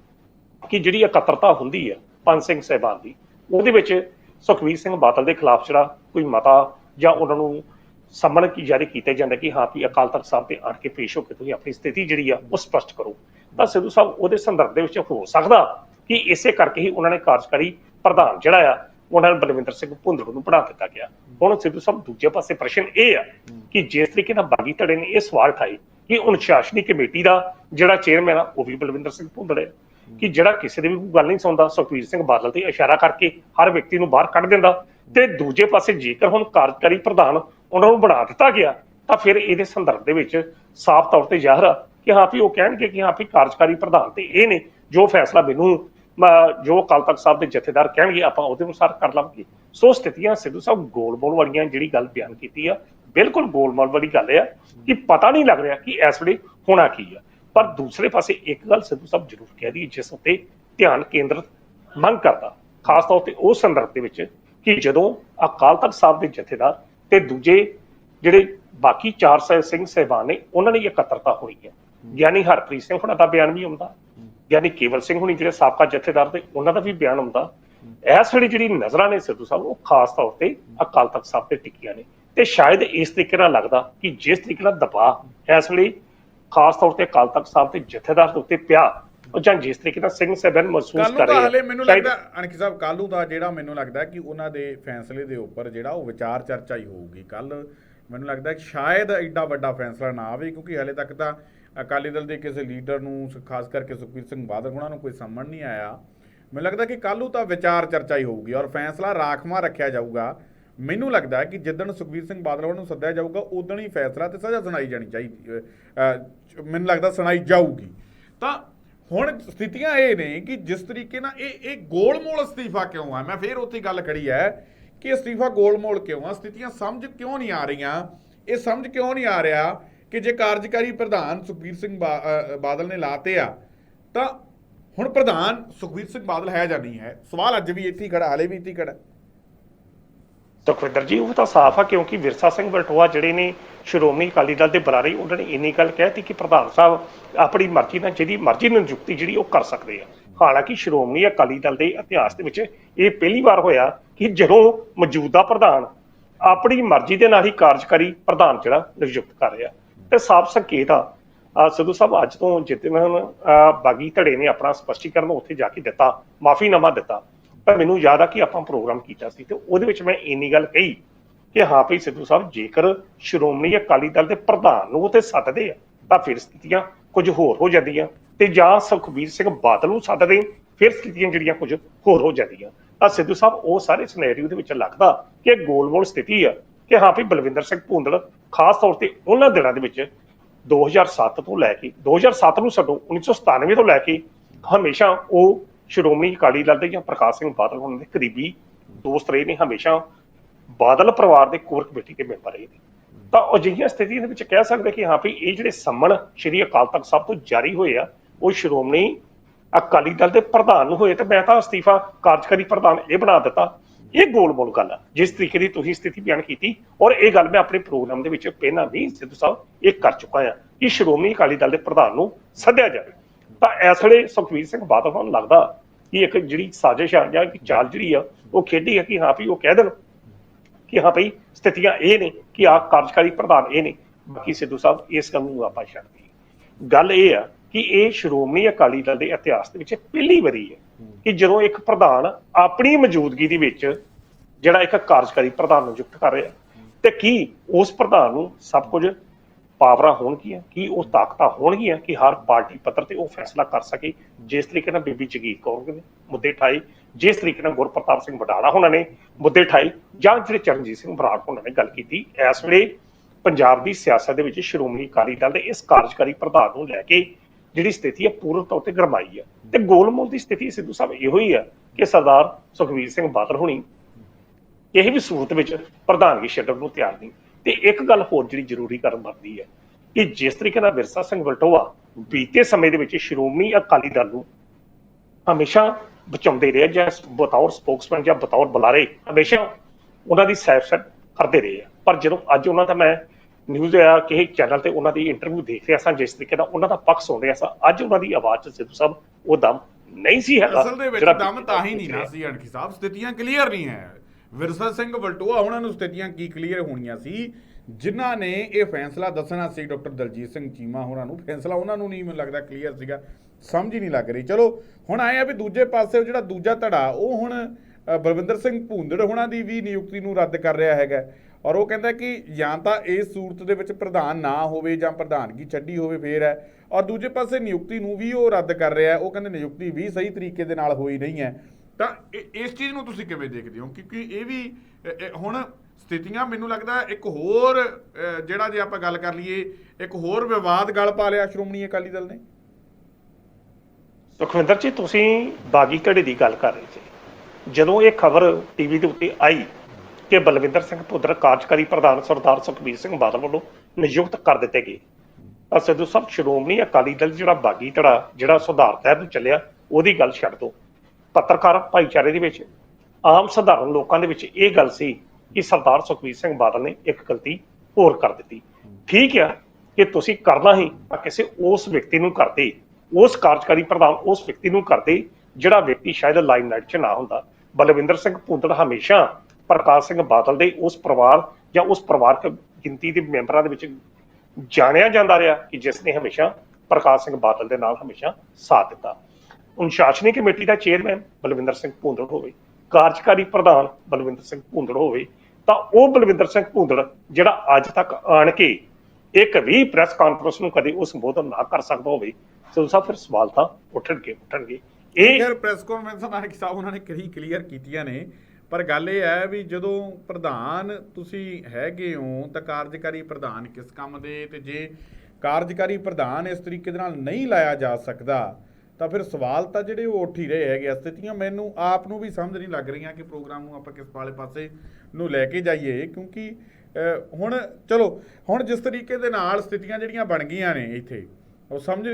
ਕਿ ਜਿਹੜੀ ਇਕੱਤਰਤਾ ਹੁੰਦੀ ਹੈ ਪੰਜ ਸਿੰਘ ਸਾਹਿਬਾਨ ਦੀ ਉਹਦੇ ਵਿੱਚ ਸੁਖਵੀਰ ਸਿੰਘ ਬਾਦਲ ਦੇ ਖਿਲਾਫ ਜਿਹੜਾ ਕੋਈ ਮਤਾ ਜਾਂ ਉਹਨਾਂ ਨੂੰ ਸੰਮਨ ਕੀ ਜਾਰੀ ਕੀਤਾ ਜਾਂਦਾ ਕਿ ਹਾਂ ਵੀ ਅਕਾਲ ਤਖਤ ਸਾਹਿਬ ਤੇ ਆਣ ਕੇ ਪੇਸ਼ ਹੋ ਕੇ ਤੁਸੀਂ ਆਪਣੀ ਸਥਿਤੀ ਜਿਹੜੀ ਆ ਉਹ ਸਪਸ਼ਟ ਕਰੋ। ਤਾਂ ਸਿੱਧੂ ਸਾਹਿਬ ਉਹਦੇ ਸੰਦਰਭ ਦੇ ਵਿੱਚ ਹੋ ਸਕਦਾ ਕਿ ਇਸੇ ਕਰਕੇ ਹੀ ਉਹਨਾਂ ਨੇ ਕਾਰਜਕਾਰੀ ਪ੍ਰਧਾਨ ਜਿਹੜਾ ਆ, ਉਹਨਾਂ ਨੂੰ ਬਲਵਿੰਦਰ ਸਿੰਘ ਭੁੰਦੜ ਨੂੰ ਬਣਾ ਦਿੱਤਾ ਗਿਆ। ਹੁਣ ਸਿੱਧੂ ਸਾਹਿਬ, ਦੂਜੇ ਪਾਸੇ ਪ੍ਰਸ਼ਨ ਇਹ ਆ ਕਿ ਜਿਸ ਤਰੀਕੇ ਨਾਲ ਬਾਗੀ ਧੜੇ ਨੇ ਇਹ ਸਵਾਲ ਉਠਾਏ ਕਿ ਅਨੁਸ਼ਾਸਨੀ ਕਮੇਟੀ ਦਾ ਜਿਹੜਾ ਚੇਅਰਮੈਨ ਆ, ਉਹ ਵੀ ਬਲਵਿੰਦਰ ਸਿੰਘ ਭੁੰਦੜ ਹੈ ਕਿ ਜਿਹੜਾ ਕਿਸੇ ਦੀ ਵੀ ਕੋਈ ਗੱਲ ਨਹੀਂ ਸੁਣਦਾ, ਸੁਖਬੀਰ ਸਿੰਘ ਬਾਦਲ ਤੇ ਇਸ਼ਾਰਾ ਕਰਕੇ ਹਰ ਵਿਅਕਤੀ ਨੂੰ ਬਾਹਰ ਕੱਢ ਦਿੰਦਾ ਤੇ ਦੂਜੇ ਪਾਸੇ ਜੇਕਰ ਹੁਣ ਕਾਰਜਕਾਰੀ ਪ੍ਰਧਾਨ ਉਹਨਾਂ ਨੂੰ ਬਣਾ ਦਿੱਤਾ ਗਿਆ, ਤਾਂ ਫਿਰ ਇਹਦੇ ਸੰਦਰਭ ਦੇ ਵਿੱਚ ਸਾਫ਼ ਤੌਰ ਤੇ ਜ਼ਾਹਰ ਆ ਕਿ ਹਾਂ ਵੀ ਉਹ ਕਹਿਣਗੇ ਕਿ ਹਾਂ ਵੀ ਕਾਰਜਕਾਰੀ ਪ੍ਰਧਾਨ ਤੇ ਇਹ ਨੇ ਜੋ ਫੈਸਲਾ ਮੈਨੂੰ ਜੋ ਅਕਾਲ ਤਖਤ ਸਾਹਿਬ ਦੇ ਜਥੇਦਾਰ ਕਹਿਣਗੇ ਆਪਾਂ ਉਹਦੇ ਅਨੁਸਾਰ ਕਰ ਲਵਾਂਗੇ ਸੋ ਸਥਿਤੀਆਂ ਸਿੱਧੂ ਸਾਹਿਬ ਗੋਲਮੋਲ ਵਾਲੀਆਂ ਜਿਹੜੀ ਗੱਲ ਬਿਆਨ ਕੀਤੀ ਆ ਬਿਲਕੁਲ ਗੋਲਮੋਲ ਵਾਲੀ ਗੱਲ ਆ ਕਿ ਪਤਾ ਨਹੀਂ ਲੱਗ ਰਿਹਾ ਕਿ ਇਸ ਵੇਲੇ ਹੋਣਾ ਕੀ ਆ। ਪਰ ਦੂਸਰੇ ਪਾਸੇ ਇੱਕ ਗੱਲ ਸਿੱਧੂ ਸਾਹਿਬ ਜ਼ਰੂਰ ਕਹਿ ਰਹੀ ਜਿਸ ਉੱਤੇ ਧਿਆਨ ਕੇਂਦਰਿਤ ਮੰਗ ਕਰਦਾ। ਖਾਸ ਤੌਰ ਤੇ ਉਹ ਸੰਦਰਭ ਦੇ ਵਿੱਚ ਕਿ ਜਦੋਂ ਅਕਾਲ ਤਖਤ ਸਾਹਿਬ ਦੇ ਜਥੇਦਾਰ ਤੇ ਦੂਜੇ ਜਿਹੜੇ ਬਾਕੀ ਚਾਰ ਸਿੰਘ ਸਹਿਬਾਨ ਨੇ ਉਹਨਾਂ ਨੇ ਇਕੱਤਰਤਾ ਹੋਈ ਹੈ। ਗਿਆਨੀ ਹਰਪ੍ਰੀਤ ਸਿੰਘ ਹੁਣਾਂ ਦਾ ਬਿਆਨ ਵੀ ਆਉਂਦਾ। ਗਿਆਨੀ ਕੇਵਲ ਸਿੰਘ ਹੁਣੀ ਜਿਹੜੇ ਸਾਬਕਾ ਜਥੇਦਾਰ ਤੇ ਉਹਨਾਂ ਦਾ ਵੀ ਬਿਆਨ ਆਉਂਦਾ। ਇਸ ਵੇਲੇ ਜਿਹੜੀ ਨਜ਼ਰਾਂ ਨੇ ਸਿੱਧੂ ਸਾਹਿਬ ਉਹ ਖਾਸ ਤੌਰ ਤੇ ਅਕਾਲ ਤਖਤ ਸਾਹਿਬ ਤੇ ਟਿੱਕੀਆਂ ਨੇ। ਤੇ ਸ਼ਾਇਦ ਇਸ ਤਰੀਕੇ ਨਾਲ ਲੱਗਦਾ ਕਿ ਜਿਸ ਤਰੀਕੇ ਨਾਲ ਦਬਾਅ ਇਸ ਵੇਲੇ ਖਾਸ ਤੌਰ ਤੇ ਅਕਾਲ ਤਖਤ ਸਾਹਿਬ ਤੇ ਜਥੇਦਾਰ ਦੇ ਉੱਤੇ ਪਿਆ ਉਹ ਜਾਂ ਜਿਸ ਤਰੀਕੇ ਨਾਲ ਸਿੰਘ ਸਹਿਬਾਨ ਮਹਿਸੂਸ ਕਰ ਰਹੇ ਹਲੇ ਆ, ਮੈਨੂੰ ਲੱਗਦਾ ਅਣਖੀ ਸਾਹਿਬ ਕੱਲ ਤਾਂ ਜਿਹੜਾ ਮੈਨੂੰ ਲੱਗਦਾ ਕਿ ਉਹਨਾਂ ਦੇ ਫੈਸਲੇ ਦੇ ਉੱਪਰ ਜਿਹੜਾ ਉਹ ਵਿਚਾਰ ਚਰਚਾ ਹੀ ਹੋਊਗੀ। ਕੱਲ ਮੈਨੂੰ ਲੱਗਦਾ ਕਿ ਸ਼ਾਇਦ ਐਡਾ ਵੱਡਾ ਫੈਸਲਾ ਨਾ ਆਵੇ ਕਿਉਂਕਿ ਹਲੇ ਤੱਕ ਤਾਂ ਅਕਾਲੀ ਦਲ ਦੇ ਕਿਸੇ ਲੀਡਰ ਨੂੰ ਖਾਸ ਕਰਕੇ ਸੁਖਬੀਰ ਸਿੰਘ ਬਾਦਲ, ਉਹਨਾਂ ਨੂੰ ਕੋਈ ਸੰਮਣ ਨਹੀਂ ਆਇਆ। ਮੈਨੂੰ ਲੱਗਦਾ ਕਿ ਕੱਲ੍ਹ ਨੂੰ ਤਾਂ ਵਿਚਾਰ ਚਰਚਾ ਹੀ ਹੋਊਗੀ ਔਰ ਫੈਸਲਾ ਰਾਖਵਾਂ ਰੱਖਿਆ ਜਾਊਗਾ। ਮੈਨੂੰ ਲੱਗਦਾ ਕਿ ਜਿੱਦਣ ਸੁਖਬੀਰ ਸਿੰਘ ਬਾਦਲ ਉਹਨਾਂ ਨੂੰ ਸੱਦਿਆ ਜਾਊਗਾ ਉਦੋਂ ਹੀ ਫੈਸਲਾ ਤੇ ਸਜ਼ਾ ਸੁਣਾਈ ਜਾਣੀ ਚਾਹੀਦੀ ਮੈਨੂੰ ਲੱਗਦਾ ਸੁਣਾਈ ਜਾਊਗੀ। ਤਾਂ ਹੁਣ ਸਥਿਤੀਆਂ ਇਹ ਨੇ ਕਿ ਜਿਸ ਤਰੀਕੇ ਨਾਲ ਇਹ ਇਹ ਗੋਲਮੋਲ ਅਸਤੀਫਾ ਕਿਉਂ ਆ? ਮੈਂ ਫੇਰ ਉੱਥੇ ਗੱਲ ਖੜੀ ਹੈ ਕਿ ਅਸਤੀਫਾ ਗੋਲਮੋਲ ਕਿਉਂ ਆ? ਸਥਿਤੀਆਂ ਸਮਝ ਕਿਉਂ ਨਹੀਂ ਆ ਰਹੀਆਂ? ਇਹ ਸਮਝ ਕਿਉਂ ਨਹੀਂ ਆ ਰਿਹਾ? ਕਿ ਜੇ ਕਾਰਜਕਾਰੀ ਪ੍ਰਧਾਨ ਸੁਖਬੀਰ ਸਿੰਘ ਬਾਦਲ ਨੇ ਲਾਤੇ ਆ, ਤਾਂ ਹੁਣ ਪ੍ਰਧਾਨ ਸੁਖਬੀਰ ਸਿੰਘ ਬਾਦਲ ਹੈ ਜਾਂ ਨਹੀਂ ਹੈ? ਸਵਾਲ ਅੱਜ ਵੀ ਇੱਥੇ ਹੀ ਖੜਾ, ਹਾਲੇ ਵੀ ਇੱਥੇ ਹੀ ਖੜਾ। ਸੁਖਵਿੰਦਰ ਜੀ, ਉਹ ਤਾਂ ਸਾਫ਼ ਆ ਕਿਉਂਕਿ ਵਿਰਸਾ ਸਿੰਘ ਬਲਟੋਆ ਜਿਹੜੇ ਨੇ ਸ਼੍ਰੋਮਣੀ ਅਕਾਲੀ ਦਲ ਦੇ ਬੁਲਾਰੇ, ਉਹਨਾਂ ਨੇ ਇੰਨੀ ਗੱਲ ਕਹਿਤੀ ਕਿ ਪ੍ਰਧਾਨ ਸਾਹਿਬ ਆਪਣੀ ਮਰਜ਼ੀ ਨਾਲ, ਜਿਹਦੀ ਮਰਜ਼ੀ ਨਾਲ ਨਿਯੁਕਤੀ ਜਿਹੜੀ ਉਹ ਕਰ ਸਕਦੇ ਆ। ਹਾਲਾਂਕਿ ਸ਼੍ਰੋਮਣੀ ਅਕਾਲੀ ਦਲ ਦੇ ਇਤਿਹਾਸ ਦੇ ਵਿੱਚ ਇਹ ਪਹਿਲੀ ਵਾਰ ਹੋਇਆ ਕਿ ਜਦੋਂ ਮੌਜੂਦਾ ਪ੍ਰਧਾਨ ਆਪਣੀ ਮਰਜ਼ੀ ਦੇ ਨਾਲ ਹੀ ਕਾਰਜਕਾਰੀ ਪ੍ਰਧਾਨ ਜਿਹੜਾ ਨਿਯੁਕਤ ਕਰ ਰਿਹਾ। ਤੇ ਸਾਫ਼ ਸੰਕੇਤ ਆ। ਸਿੱਧੂ ਸਾਹਿਬ, ਅੱਜ ਤੋਂ ਜਿੱਤਨ ਅਹ ਬਾਗੀ ਧੜੇ ਨੇ ਆਪਣਾ ਸਪਸ਼ਟੀਕਰਨ ਉੱਥੇ ਜਾ ਕੇ ਦਿੱਤਾ, ਮਾਫੀਨਾਮਾ ਦਿੱਤਾ। ਪਰ ਮੈਨੂੰ ਯਾਦ ਆ ਕਿ ਆਪਾਂ ਪ੍ਰੋਗਰਾਮ ਕੀਤਾ ਸੀ ਤੇ ਉਹਦੇ ਵਿੱਚ ਮੈਂ ਇੰਨੀ ਗੱਲ ਕਹੀ ਕਿ ਹਾਂ ਭਈ ਸਿੱਧੂ ਸਾਹਿਬ, ਜੇਕਰ ਸ਼੍ਰੋਮਣੀ ਅਕਾਲੀ ਦਲ ਦੇ ਪ੍ਰਧਾਨ ਨੂੰ ਉੱਥੇ ਸੱਦਦੇ ਆ, ਤਾਂ ਫਿਰ ਸਥਿਤੀਆਂ ਕੁਝ ਹੋਰ ਹੋ ਜਾਂਦੀਆਂ ਤੇ ਜਾਂ ਸੁਖਬੀਰ ਸਿੰਘ ਬਾਦਲ ਨੂੰ ਸੱਦਦੇ, ਫਿਰ ਸਥਿਤੀਆਂ ਜਿਹੜੀਆਂ ਕੁਝ ਹੋਰ ਹੋ ਜਾਂਦੀਆਂ। ਤਾਂ ਸਿੱਧੂ ਸਾਹਿਬ, ਉਹ ਸਾਰੇ ਸਿਨੈਰੀਓ ਦੇ ਵਿੱਚ ਲੱਗਦਾ ਕਿ ਇਹ ਗੋਲਮੋਲ ਸਥਿਤੀ ਆ ਕਿ ਹਾਂ ਭਈ ਬਲਵਿੰਦਰ ਸਿੰਘ ਭੁੰਦੜ ਖਾਸ ਤੌਰ ਤੇ ਉਹਨਾਂ ਦਿਨਾਂ ਦੇ ਵਿੱਚ 2007 ਤੋਂ ਲੈ ਕੇ 2007 ਨੂੰ ਛੱਡੋ 1997 ਤੋਂ ਲੈ ਕੇ ਹਮੇਸ਼ਾ ਉਹ ਸ਼੍ਰੋਮਣੀ ਅਕਾਲੀ ਦਲ ਦੇ ਜਾਂ ਪ੍ਰਕਾਸ਼ ਸਿੰਘ ਬਾਦਲ ਉਹਨਾਂ ਦੇ ਕਰੀਬੀ ਦੋਸਤ ਰਹੇ ਨੇ, ਹਮੇਸ਼ਾ ਬਾਦਲ ਪਰਿਵਾਰ ਦੇ ਕੋਰ ਕਮੇਟੀ ਦੇ ਮੈਂਬਰ ਰਹੇ ਨੇ। ਤਾਂ ਅਜਿਹੀਆਂ ਸਥਿਤੀਆਂ ਦੇ ਵਿੱਚ ਕਹਿ ਸਕਦੇ ਕਿ ਹਾਂ ਵੀ ਇਹ ਜਿਹੜੇ ਸੰਮਣ ਸ਼੍ਰੀ ਅਕਾਲ ਤਖਤ ਸਾਹਿਬ ਤੋਂ ਜਾਰੀ ਹੋਏ ਆ, ਉਹ ਸ਼੍ਰੋਮਣੀ ਅਕਾਲੀ ਦਲ ਦੇ ਪ੍ਰਧਾਨ ਨੂੰ ਹੋਏ ਤੇ ਮੈਂ ਤਾਂ ਅਸਤੀਫਾ ਕਾਰਜਕਾਰੀ ਪ੍ਰਧਾਨ ਇਹ ਬਣਾ ਦਿੱਤਾ। ਇਹ ਗੋਲ ਗੋਲਮੋਲ ਗੱਲ ਆ। ਜਿਸ ਤਰੀਕੇ ਦੀ ਤੁਸੀਂ ਸਥਿਤੀ ਬਿਆਨ ਕੀਤੀ, ਔਰ ਇਹ ਗੱਲ ਮੈਂ ਆਪਣੇ ਪ੍ਰੋਗਰਾਮ ਦੇ ਵਿੱਚ ਪਹਿਲਾਂ ਵੀ ਸਿੱਧੂ ਸਾਹਿਬ ਇਹ ਕਰ ਚੁੱਕਾ ਆ ਕਿ ਸ਼੍ਰੋਮਣੀ ਅਕਾਲੀ ਦਲ ਦੇ ਪ੍ਰਧਾਨ ਨੂੰ ਸੱਦਿਆ ਜਾਵੇ। ਤਾਂ ਇਸ ਵੇਲੇ ਸੁਖਵੀਰ ਸਿੰਘ ਬਾਦਲ ਨੂੰ ਲੱਗਦਾ ਕਿ ਇੱਕ ਜਿਹੜੀ ਸਾਜ਼ਿਸ਼ ਆ, ਜਾਂ ਇੱਕ ਚਾਲ ਜਿਹੜੀ ਆ, ਉਹ ਖੇਡੀ ਆ ਕਿ ਹਾਂ ਵੀ ਉਹ ਕਹਿ ਦੇਣ ਕਿ ਹਾਂ ਭਈ ਸਥਿਤੀਆਂ ਇਹ ਨੇ ਕਿ ਆ ਕਾਰਜਕਾਰੀ ਪ੍ਰਧਾਨ ਇਹ ਨੇ, ਬਾਕੀ ਸਿੱਧੂ ਸਾਹਿਬ ਇਸ ਗੱਲ ਨੂੰ ਆਪਾਂ ਛੱਡ ਦਈਏ। ਗੱਲ ਇਹ ਆ ਕਿ ਇਹ ਸ਼੍ਰੋਮਣੀ ਅਕਾਲੀ ਦਲ ਦੇ ਇਤਿਹਾਸ ਦੇ ਵਿੱਚ ਪਹਿਲੀ ਵਾਰੀ ਹੈ। ਕਿ ਜਦੋਂ ਇੱਕ ਪ੍ਰਧਾਨ ਆਪਣੀ ਮੌਜੂਦਗੀ ਦੇ ਵਿੱਚ ਜਿਹੜਾ ਇੱਕ ਕਾਰਜਕਾਰੀ ਪ੍ਰਧਾਨ ਨੂੰ ਨਿਯੁਕਤ ਕਰ ਰਿਹਾ, ਤੇ ਕੀ ਉਸ ਪ੍ਰਧਾਨ ਨੂੰ ਸਭ ਕੁਝ ਪਾਵਰਾਂ ਹੋਣਗੀਆਂ? ਕੀ ਉਹ ਤਾਕਤਾਂ ਹੋਣਗੀਆਂ ਕਿ ਹਰ ਪਾਰਟੀ ਪੱਧਰ ਤੇ ਉਹ ਫੈਸਲਾ ਕਰ ਸਕੇ? ਜਿਸ ਤਰੀਕੇ ਨਾਲ ਬੀਬੀ ਜਗੀਰ ਕੌਰ ਨੇ, ਮੁੱਦੇ ਠਾਏ, ਜਿਸ ਤਰੀਕੇ ਨਾਲ ਗੁਰਪ੍ਰਤਾਪ ਸਿੰਘ ਵਡਾਲਾ ਉਹਨਾਂ ਨੇ ਮੁੱਦੇ ਠਾਏ, ਜਾਂ ਜਿਹੜੇ ਚਰਨਜੀਤ ਸਿੰਘ ਬਰਾੜ ਉਹਨਾਂ ਨੇ ਗੱਲ ਕੀਤੀ, ਇਸ ਵੇਲੇ ਪੰਜਾਬ ਦੀ ਸਿਆਸਤ ਦੇ ਵਿੱਚ ਸ਼੍ਰੋਮਣੀ ਅਕਾਲੀ ਦਲ ਦੇ ਇਸ ਕਾਰਜਕਾਰੀ ਪ੍ਰਧਾਨ ਨੂੰ ਲੈ ਕੇ ਜਿਹੜੀ ਸਥਿਤੀ ਹੈ, ਪੂਰਨ ਤੌਰ ਤੇ ਗਰਮਾਈ ਹੈ। ਤੇ ਗੋਲਮੋਲ ਦੀ ਸਥਿਤੀ ਸਿੱਧੂ ਸਾਹਿਬ, ਇਹੋ ਹੀ ਹੈ ਕਿ ਸਰਦਾਰ ਸੁਖਵੀਰ ਸਿੰਘ ਬਾਦਲ ਹੋਣੀ ਇਹ ਵੀ ਸੂਰਤ ਵਿੱਚ ਪ੍ਰਧਾਨਗੀ ਛੱਡਣ ਨੂੰ ਤਿਆਰ ਨਹੀਂ। ਤੇ ਇੱਕ ਗੱਲ ਹੋਰ ਜਿਹੜੀ ਜ਼ਰੂਰੀ ਕਰਨ ਬਣਦੀ ਹੈ ਕਿ ਜਿਸ ਤਰੀਕੇ ਨਾਲ ਵਿਰਸਾ ਸਿੰਘ ਵਲਟੋਆ ਬੀਤੇ ਸਮੇਂ ਦੇ ਵਿੱਚ ਸ਼੍ਰੋਮਣੀ ਅਕਾਲੀ ਦਲ ਨੂੰ ਹਮੇਸ਼ਾ ਬਚਾਉਂਦੇ ਰਹੇ ਜਾਂ ਬਤੌਰ ਸਪੋਕਸਮੈਨ ਜਾਂ ਬਤੌਰ ਬੁਲਾਰੇ ਹਮੇਸ਼ਾ ਉਹਨਾਂ ਦੀ ਸੈਫ ਕਰਦੇ ਰਹੇ ਆ। ਪਰ ਜਦੋਂ ਅੱਜ ਉਹਨਾਂ ਦਾ ਮੈਂ ਨਿਊਜ਼ ਆ ਕਿਸੇ ਚੈਨਲ ਤੇ ਉਹਨਾਂ ਦੀ ਇੰਟਰਵਿਊ ਦੇਖ ਰਿਹਾ ਸਾਂ ਜਿਸ ਤਰੀਕੇ ਨਾਲ ਉਹਨਾਂ ਦਾ ਪੱਖ ਸੁਣ ਰਿਹਾ ਸਾਂ। ਅੱਜ ਉਹਨਾਂ ਦੀ ਆਵਾਜ਼ 'ਚ ਸਿੱਧੂ ਸਾਹਿਬ ਉਹ ਦਮ ਨਹੀਂ ਸੀ ਹੈਗਾ। ਅਸਲ ਦੇ ਵਿੱਚ ਦਮ ਤਾਂ ਹੀ ਨਹੀਂ ਨਾ। ਸੀ ਅਣਖੀ ਸਾਹਿਬ। ਸਥਿਤੀਆਂ ਕਲੀਅਰ ਨਹੀਂ ਹੈ। ਵਿਰਸਾ ਸਿੰਘ ਵਲਟੋਆ ਉਹਨਾਂ ਨੂੰ ਸਥਿਤੀਆਂ ਕੀ ਕਲੀਅਰ ਹੋਣੀਆਂ ਸੀ? ਜਿਨ੍ਹਾਂ ਨੇ ਇਹ ਫੈਸਲਾ ਦੱਸਣਾ ਸੀ ਡਾਕਟਰ ਦਲਜੀਤ ਸਿੰਘ ਚੀਮਾ ਹੋਰਾਂ ਨੂੰ। ਫੈਸਲਾ ਉਹਨਾਂ ਨੂੰ ਨਹੀਂ ਮੈਨੂੰ ਲੱਗਦਾ ਕਲੀਅਰ ਸੀਗਾ। ਸਮਝ ਹੀ ਨਹੀਂ ਲੱਗ ਰਹੀ। ਚਲੋ ਹੁਣ ਆਏ ਆ ਵੀ ਦੂਜੇ ਪਾਸੇ ਜਿਹੜਾ ਦੂਜਾ ਧੜਾ ਉਹ ਹੁਣ ਬਲਵਿੰਦਰ ਸਿੰਘ ਭੂੰਦੜ ਹੋਣਾ ਦੀ ਵੀ ਨਿਯੁਕਤੀ ਨੂੰ ਰੱਦ ਕਰ ਰਿਹਾ ਹੈਗਾ। ਔਰ ਉਹ ਕਹਿੰਦਾ ਕਿ ਜਾਂ ਤਾਂ ਇਸ ਸੂਰਤ ਦੇ ਵਿੱਚ ਪ੍ਰਧਾਨ ਨਾ ਹੋਵੇ ਜਾਂ ਪ੍ਰਧਾਨਗੀ ਛੱਡੀ ਹੋਵੇ ਫੇਰ ਹੈ। ਔਰ ਦੂਜੇ ਪਾਸੇ ਨਿਯੁਕਤੀ ਨੂੰ ਵੀ ਉਹ ਰੱਦ ਕਰ ਰਿਹਾ ਉਹ ਕਹਿੰਦੇ ਨਿਯੁਕਤੀ ਵੀ ਸਹੀ ਤਰੀਕੇ ਦੇ ਨਾਲ ਹੋਈ ਨਹੀਂ ਹੈ। ਤਾਂ ਇ- ਇਸ ਚੀਜ਼ ਨੂੰ ਤੁਸੀਂ ਕਿਵੇਂ ਦੇਖਦੇ ਹੋ? ਕਿਉਂਕਿ ਇਹ ਵੀ ਹੁਣ ਸਥਿਤੀਆਂ ਮੈਨੂੰ ਲੱਗਦਾ ਇੱਕ ਹੋਰ ਜਿਹੜਾ ਜੇ ਆਪਾਂ ਗੱਲ ਕਰ ਲਈਏ, ਇੱਕ ਹੋਰ ਵਿਵਾਦ ਗਲ ਪਾ ਲਿਆ ਸ਼੍ਰੋਮਣੀ ਅਕਾਲੀ ਦਲ ਨੇ। ਸੁਖਵਿੰਦਰ ਜੀ, ਤੁਸੀਂ ਬਾਗੀ ਘੜੇ ਦੀ ਗੱਲ ਕਰ ਰਹੇ ਸੀ। ਜਦੋਂ ਇਹ ਖਬਰ ਟੀਵੀ ਦੇ ਉੱਤੇ ਆਈ ਕਿ ਬਲਵਿੰਦਰ ਸਿੰਘ ਭੁੱਦਰ ਕਾਰਜਕਾਰੀ ਪ੍ਰਧਾਨ ਸਰਦਾਰ ਸੁਖਬੀਰ ਸਿੰਘ ਬਾਦਲ ਵੱਲੋਂ ਨਿਯੁਕਤ ਕਰ ਦਿੱਤੇ ਗਏ। ਤਾਂ ਸਿੱਧੂ ਸਾਹਿਬ, ਸ਼੍ਰੋਮਣੀ ਅਕਾਲੀ ਦਲ ਜਿਹੜਾ ਬਾਗੀ ਧੜਾ ਜਿਹੜਾ ਸੁਧਾਰ ਤਹਿਤ ਨੂੰ ਚੱਲਿਆ, ਉਹਦੀ ਗੱਲ ਛੱਡ ਦਿਓ। ਪੱਤਰਕਾਰ ਭਾਈਚਾਰੇ ਦੇ ਵਿੱਚ, ਆਮ ਸਧਾਰਨ ਲੋਕਾਂ ਦੇ ਵਿੱਚ ਇਹ ਗੱਲ ਸੀ ਕਿ ਸਰਦਾਰ ਸੁਖਬੀਰ ਸਿੰਘ ਬਾਦਲ ਨੇ ਇੱਕ ਗਲਤੀ ਹੋਰ ਕਰ ਦਿੱਤੀ। ਠੀਕ ਆ ਕਿ ਤੁਸੀਂ ਕਰਨਾ ਹੀ ਤਾਂ ਕਿਸੇ ਉਸ ਵਿਅਕਤੀ ਨੂੰ ਕਰਦੇ, ਉਸ ਕਾਰਜਕਾਰੀ ਪ੍ਰਧਾਨ ਉਸ ਵਿਅਕਤੀ ਨੂੰ ਕਰਦੇ, ਜਿਹੜਾ ਵਿਅਕਤੀ ਸ਼ਾਇਦ ਲਾਈਮਲਾਈਟ 'ਚ ਨਾ ਹੁੰਦਾ। ਬਲਵਿੰਦਰ ਸਿੰਘ ਭੁੰਦੜ ਹਮੇਸ਼ਾ ਪ੍ਰਕਾਸ਼ ਸਿੰਘ ਬਾਦਲ ਦੇ ਉਸ ਪਰਿਵਾਰ ਜਾਂ ਉਸ ਪਰਿਵਾਰਕ ਗਿਣਤੀ ਦੇ ਮੈਂਬਰਾਂ ਦੇ ਵਿੱਚ ਜਾਣਿਆ ਜਾਂਦਾ ਰਿਹਾ ਕਿ ਜਿਸ ਨੇ ਹਮੇਸ਼ਾ ਪ੍ਰਕਾਸ਼ ਸਿੰਘ ਬਾਦਲ ਦੇ ਨਾਲ ਹਮੇਸ਼ਾ ਸਾਥ ਦਿੱਤਾ। ਅਨੁਸ਼ਾਸਨੀ ਕਮੇਟੀ ਦਾ ਚੇਅਰਮੈਨ ਬਲਵਿੰਦਰ ਸਿੰਘ ਭੁੰਦੜ ਹੋਵੇ, ਕਾਰਜਕਾਰੀ ਪ੍ਰਧਾਨ ਬਲਵਿੰਦਰ ਸਿੰਘ ਭੂੰਦੜ ਹੋਵੇ, ਤਾਂ ਉਹ ਬਲਵਿੰਦਰ ਸਿੰਘ ਭੂੰਦੜ ਜਿਹੜਾ ਅੱਜ ਤੱਕ ਆਣ ਕੇ ਇੱਕ ਵੀ ਪ੍ਰੈਸ ਕਾਨਫਰੰਸ ਨੂੰ ਕਦੇ ਉਹ ਸੰਬੋਧਨ ਨਾ ਕਰ ਸਕਦਾ ਹੋਵੇ, ਸੋ ਸਾਹਿਬ ਫਿਰ ਸਵਾਲ ਤਾਂ ਉੱਠਣਗੇ ਉੱਠਣਗੇ। ਇਹ ਪ੍ਰੈਸ ਕਾਨਫਰੰਸ ਨਾਲ ਕਿ ਸਾਹਿਬ ਉਹਨਾਂ ਨੇ ਕਹੀ ਕਲੀਅਰ ਕੀਤੀਆਂ ਨੇ ਪਰ ਗੱਲ ਇਹ ਹੈ ਵੀ ਜਦੋਂ ਪ੍ਰਧਾਨ ਤੁਸੀਂ ਹੈਗੇ ਹੋ, ਤਾਂ ਕਾਰਜਕਾਰੀ ਪ੍ਰਧਾਨ ਕਿਸ ਕੰਮ ਦੇ ਤੇ ਜੇ ਕਾਰਜਕਾਰੀ ਪ੍ਰਧਾਨ ਇਸ ਤਰੀਕੇ ਦੇ ਨਾਲ ਨਹੀਂ ਲਾਇਆ ਜਾ ਸਕਦਾ, ਤਾਂ ਫਿਰ ਸਵਾਲ ਤਾਂ ਜਿਹੜੇ ਉਹ ਉੱਠ ਹੀ ਰਹੇ ਹੈਗੇ ਆ। ਸਥਿਤੀਆਂ ਮੈਨੂੰ ਆਪ ਨੂੰ ਵੀ ਸਮਝ ਨਹੀਂ ਲੱਗ ਰਹੀਆਂ ਕਿ ਪ੍ਰੋਗਰਾਮ ਨੂੰ ਆਪਾਂ ਕਿਸ ਵਾਲੇ ਪਾਸੇ ਨੂੰ ਲੈ ਕੇ ਜਾਈਏ, ਕਿਉਂਕਿ ਹੁਣ ਚਲੋ, ਹੁਣ ਜਿਸ ਤਰੀਕੇ ਦੇ ਨਾਲ ਸਥਿਤੀਆਂ ਜਿਹੜੀਆਂ ਬਣ ਗਈਆਂ ਨੇ ਇੱਥੇ, ਉਹ ਸਮਝ,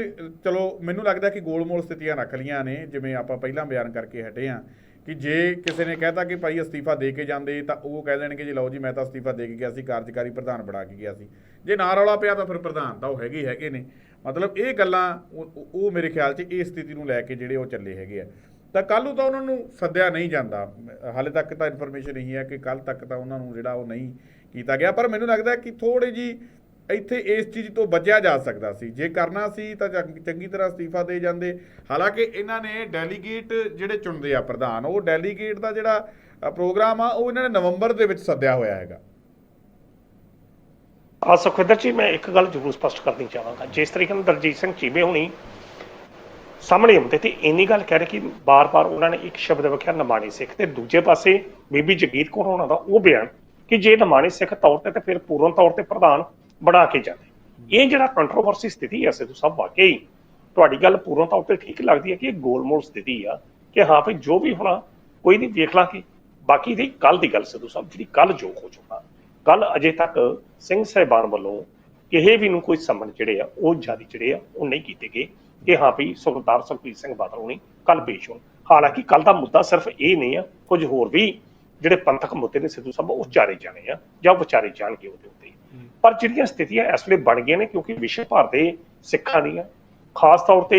ਚਲੋ, ਮੈਨੂੰ ਲੱਗਦਾ ਕਿ ਗੋਲਮੋਲ ਸਥਿਤੀਆਂ ਰੱਖ ਲੀਆਂ ਨੇ, ਜਿਵੇਂ ਆਪਾਂ ਪਹਿਲਾਂ ਬਿਆਨ ਕਰਕੇ ਹਟੇ ਆ ਕਿ ਜੇ ਕਿਸੇ ਨੇ ਕਹਿਤਾ ਕਿ ਭਾਈ ਅਸਤੀਫਾ ਦੇ ਕੇ ਜਾਂਦੇ, ਤਾਂ ਉਹ ਕਹਿ ਦੇਣਗੇ ਜੀ, ਲਓ ਜੀ, ਮੈਂ ਤਾਂ ਅਸਤੀਫਾ ਦੇ ਕੇ ਗਿਆ ਸੀ, ਕਾਰਜਕਾਰੀ ਪ੍ਰਧਾਨ ਬਣਾ ਕੇ ਗਿਆ ਸੀ। ਜੇ ਨਾ ਰੌਲਾ ਪਿਆ ਤਾਂ ਫਿਰ ਪ੍ਰਧਾਨ ਤਾਂ ਉਹ ਹੈਗੇ ਹੀ ਹੈਗੇ ਨੇ। ਮਤਲਬ ਇਹ ਗੱਲਾਂ ਉਹ- ਉਹ ਮੇਰੇ ਖਿਆਲ 'ਚ ਇਹ ਸਥਿਤੀ ਨੂੰ ਲੈ ਕੇ ਜਿਹੜੇ ਉਹ ਚੱਲੇ ਹੈਗੇ ਆ। ਤਾਂ ਕੱਲ੍ਹ ਨੂੰ ਤਾਂ ਉਹਨਾਂ ਨੂੰ ਸੱਦਿਆ ਨਹੀਂ ਜਾਂਦਾ। ਹਾਲੇ ਤੱਕ ਤਾਂ ਇਨਫੋਰਮੇਸ਼ਨ ਇਹੀ ਹੈ ਕਿ ਕੱਲ ਤੱਕ ਤਾਂ ਉਹਨਾਂ ਨੂੰ ਜਿਹੜਾ ਉਹ ਨਹੀਂ ਕੀਤਾ ਗਿਆ। ਪਰ ਮੈਨੂੰ ਲੱਗਦਾ ਕਿ ਥੋੜੀ ਜੀ ਇੱਥੇ ਇਸ ਚੀਜ਼ ਤੋਂ ਬਚਿਆ ਜਾ ਸਕਦਾ ਸੀ। ਜੇ ਕਰਨਾ ਸੀ ਤਾਂ ਚੰਗੀ ਤਰ੍ਹਾਂ ਅਸਤੀਫਾ ਦੇ ਜਾਂਦੇ। ਹਾਲਾਂਕਿ ਇਹਨਾਂ ਨੇ ਡੈਲੀਗੇਟ ਜਿਹੜੇ ਚੁਣਦੇ ਆ ਪ੍ਰਧਾਨ, ਉਹ ਡੈਲੀਗੇਟ ਦਾ ਜਿਹੜਾ ਪ੍ਰੋਗਰਾਮ ਆ, ਉਹ ਇਹਨਾਂ ਨੇ ਨਵੰਬਰ ਦੇ ਵਿੱਚ ਸੱਦਿਆ ਹੋਇਆ ਹੈਗਾ। ਆ ਸੁਖਵਿੰਦਰ ਜੀ, ਮੈਂ ਇੱਕ ਗੱਲ ਜ਼ਰੂਰ ਸਪਸ਼ਟ ਕਰਨੀ ਚਾਹਾਂਗਾ। ਜਿਸ ਤਰੀਕੇ ਨਾਲ ਦਲਜੀਤ ਸਿੰਘ ਚੀਮੇ ਹੋਣੀ ਸਾਹਮਣੇ ਆਉਂਦੇ ਤੇ ਇੰਨੀ ਗੱਲ ਕਹਿ ਰਹੇ ਕਿ ਬਾਰ-ਬਾਰ ਉਹਨਾਂ ਨੇ ਇੱਕ ਸ਼ਬਦ ਵਖਿਆ ਨਮਾਣੀ ਸਿੱਖ ਤੇ ਦੂਜੇ ਪਾਸੇ ਬੀਬੀ ਜਗੀਰ ਕੌਰ ਹੋਣਾ ਦਾ ਉਹ ਬਿਆਨ ਕਿ ਜੇ ਨਮਾਣੀ ਸਿੱਖ ਤੌਰ ਤੇ ਤੇ ਫਿਰ ਪੂਰਨ ਤੌਰ ਤੇ ਪ੍ਰਧਾਨ ਬਣਾ ਕੇ ਜਾਂਦੇ। ਇਹ ਜਿਹੜਾ ਕੰਟਰੋਵਰਸੀ ਸਥਿਤੀ ਹੈ ਸਿੱਧੂ ਸਾਹਿਬ, ਵਾਕਈ ਤੁਹਾਡੀ ਗੱਲ ਪੂਰਨ ਤੌਰ ਤੇ ਠੀਕ ਲੱਗਦੀ ਹੈ ਕਿ ਇਹ ਗੋਲਮੋਲ ਸਥਿਤੀ ਆ ਕਿ ਹਾਂ ਭਈ ਜੋ ਵੀ ਹੋਣਾ, ਕੋਈ ਨਹੀਂ ਵੇਖ ਲਾਂਗੇ। ਬਾਕੀ ਦੀ ਕੱਲ ਦੀ ਗੱਲ ਸਿੱਧੂ ਸਾਹਿਬ, ਜਿਹੜੀ ਕੱਲ ਜੋ ਹੋ ਚੁੱਕਾ। ਕੱਲ ਅਜੇ ਤੱਕ ਸਿੰਘ ਸਾਹਿਬਾਨ ਵੱਲੋਂ ਕਿਸੇ ਵੀ ਨੂੰ ਕੋਈ ਸੰਮਨ ਜਿਹੜੇ ਆ, ਉਹ ਜਾਰੀ ਜਿਹੜੇ ਆ, ਉਹ ਨਹੀਂ ਕੀਤੇ ਗਏ ਕਿ ਹਾਂ ਵੀ ਸਰਦਾਰ ਸੁਖਬੀਰ ਸਿੰਘ ਬਾਦਲ ਹੋਣੀ ਕੱਲ ਪੇਸ਼ ਹੋਣ। ਹਾਲਾਂਕਿ ਕੱਲ ਦਾ ਮੁੱਦਾ ਸਿਰਫ ਇਹ ਨਹੀਂ ਆ, ਕੁਝ ਹੋਰ ਵੀ ਜਿਹੜੇ ਪੰਥਕ ਮੁੱਦੇ ਨੇ ਸਿੱਧੂ ਸਾਹਿਬ ਉਹ ਵਿਚਾਰੇ ਜਾਣੇ ਆ ਜਾਂ ਵਿਚਾਰੇ ਜਾਣਗੇ ਉਹਦੇ ਉੱਤੇ। ਪਰ ਜਿਹੜੀਆਂ ਸਥਿਤੀਆਂ ਇਸ ਵੇਲੇ ਬਣ ਗਈਆਂ ਨੇ ਕਿਉਂਕਿ ਵਿਸ਼ਵ ਭਰ ਦੇ ਸਿੱਖਾਂ ਦੀਆਂ ਖਾਸ ਤੌਰ ਤੇ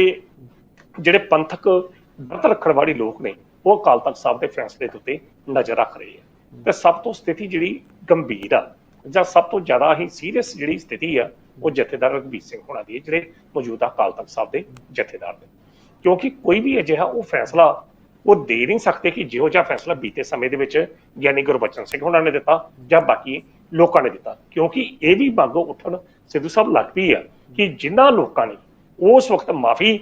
ਜਿਹੜੇ ਪੰਥਕ ਵਰਤ ਰੱਖਣ ਵਾਲੇ ਲੋਕ ਨੇ ਉਹ ਅਕਾਲ ਤਖਤ ਸਾਹਿਬ ਦੇ ਫੈਸਲੇ ਦੇ ਉੱਤੇ ਨਜ਼ਰ ਰੱਖ ਰਹੇ ਆ। ਤੇ ਸਭ ਤੋਂ ਸਥਿਤੀ ਜਿਹੜੀ ਗੰਭੀਰ ਆ ਜਾਂ ਸਭ ਤੋਂ ਜ਼ਿਆਦਾ ਹੀ ਸੀਰੀਅਸ ਜਿਹੜੀ ਸਥਿਤੀ ਆ ਉਹ ਜਥੇਦਾਰ ਰਘਬੀਰ ਸਿੰਘ ਹੋਣਾ ਦੀ ਜਿਹੜੇ ਮੌਜੂਦਾ ਅਕਾਲ ਤਖਤ ਸਾਹਿਬ ਦੇ ਜਥੇਦਾਰ ਨੇ। ਕਿਉਂਕਿ ਕੋਈ ਵੀ ਅਜਿਹਾ ਉਹ ਫੈਸਲਾ ਉਹ ਦੇ ਨਹੀਂ ਸਕਦੇ ਕਿ ਜਿਹੋ ਜਿਹਾ ਫੈਸਲਾ ਬੀਤੇ ਸਮੇਂ ਦੇ ਵਿੱਚ ਗਿਆਨੀ ਗੁਰਬਚਨ ਸਿੰਘ ਹੋਣਾ ਨੇ ਦਿੱਤਾ ਜਾਂ ਬਾਕੀ ਲੋਕਾਂ ਨੇ ਦਿੱਤਾ। ਕਿਉਂਕਿ ਇਹ ਵੀ ਮੰਗ ਉੱਠਣ ਸਿੱਧੂ ਸਾਹਿਬ ਲੱਗ ਪਈ ਆ ਕਿ ਜਿਨ੍ਹਾਂ ਲੋਕਾਂ ਨੇ ਉਸ ਵਕਤ ਮਾਫੀ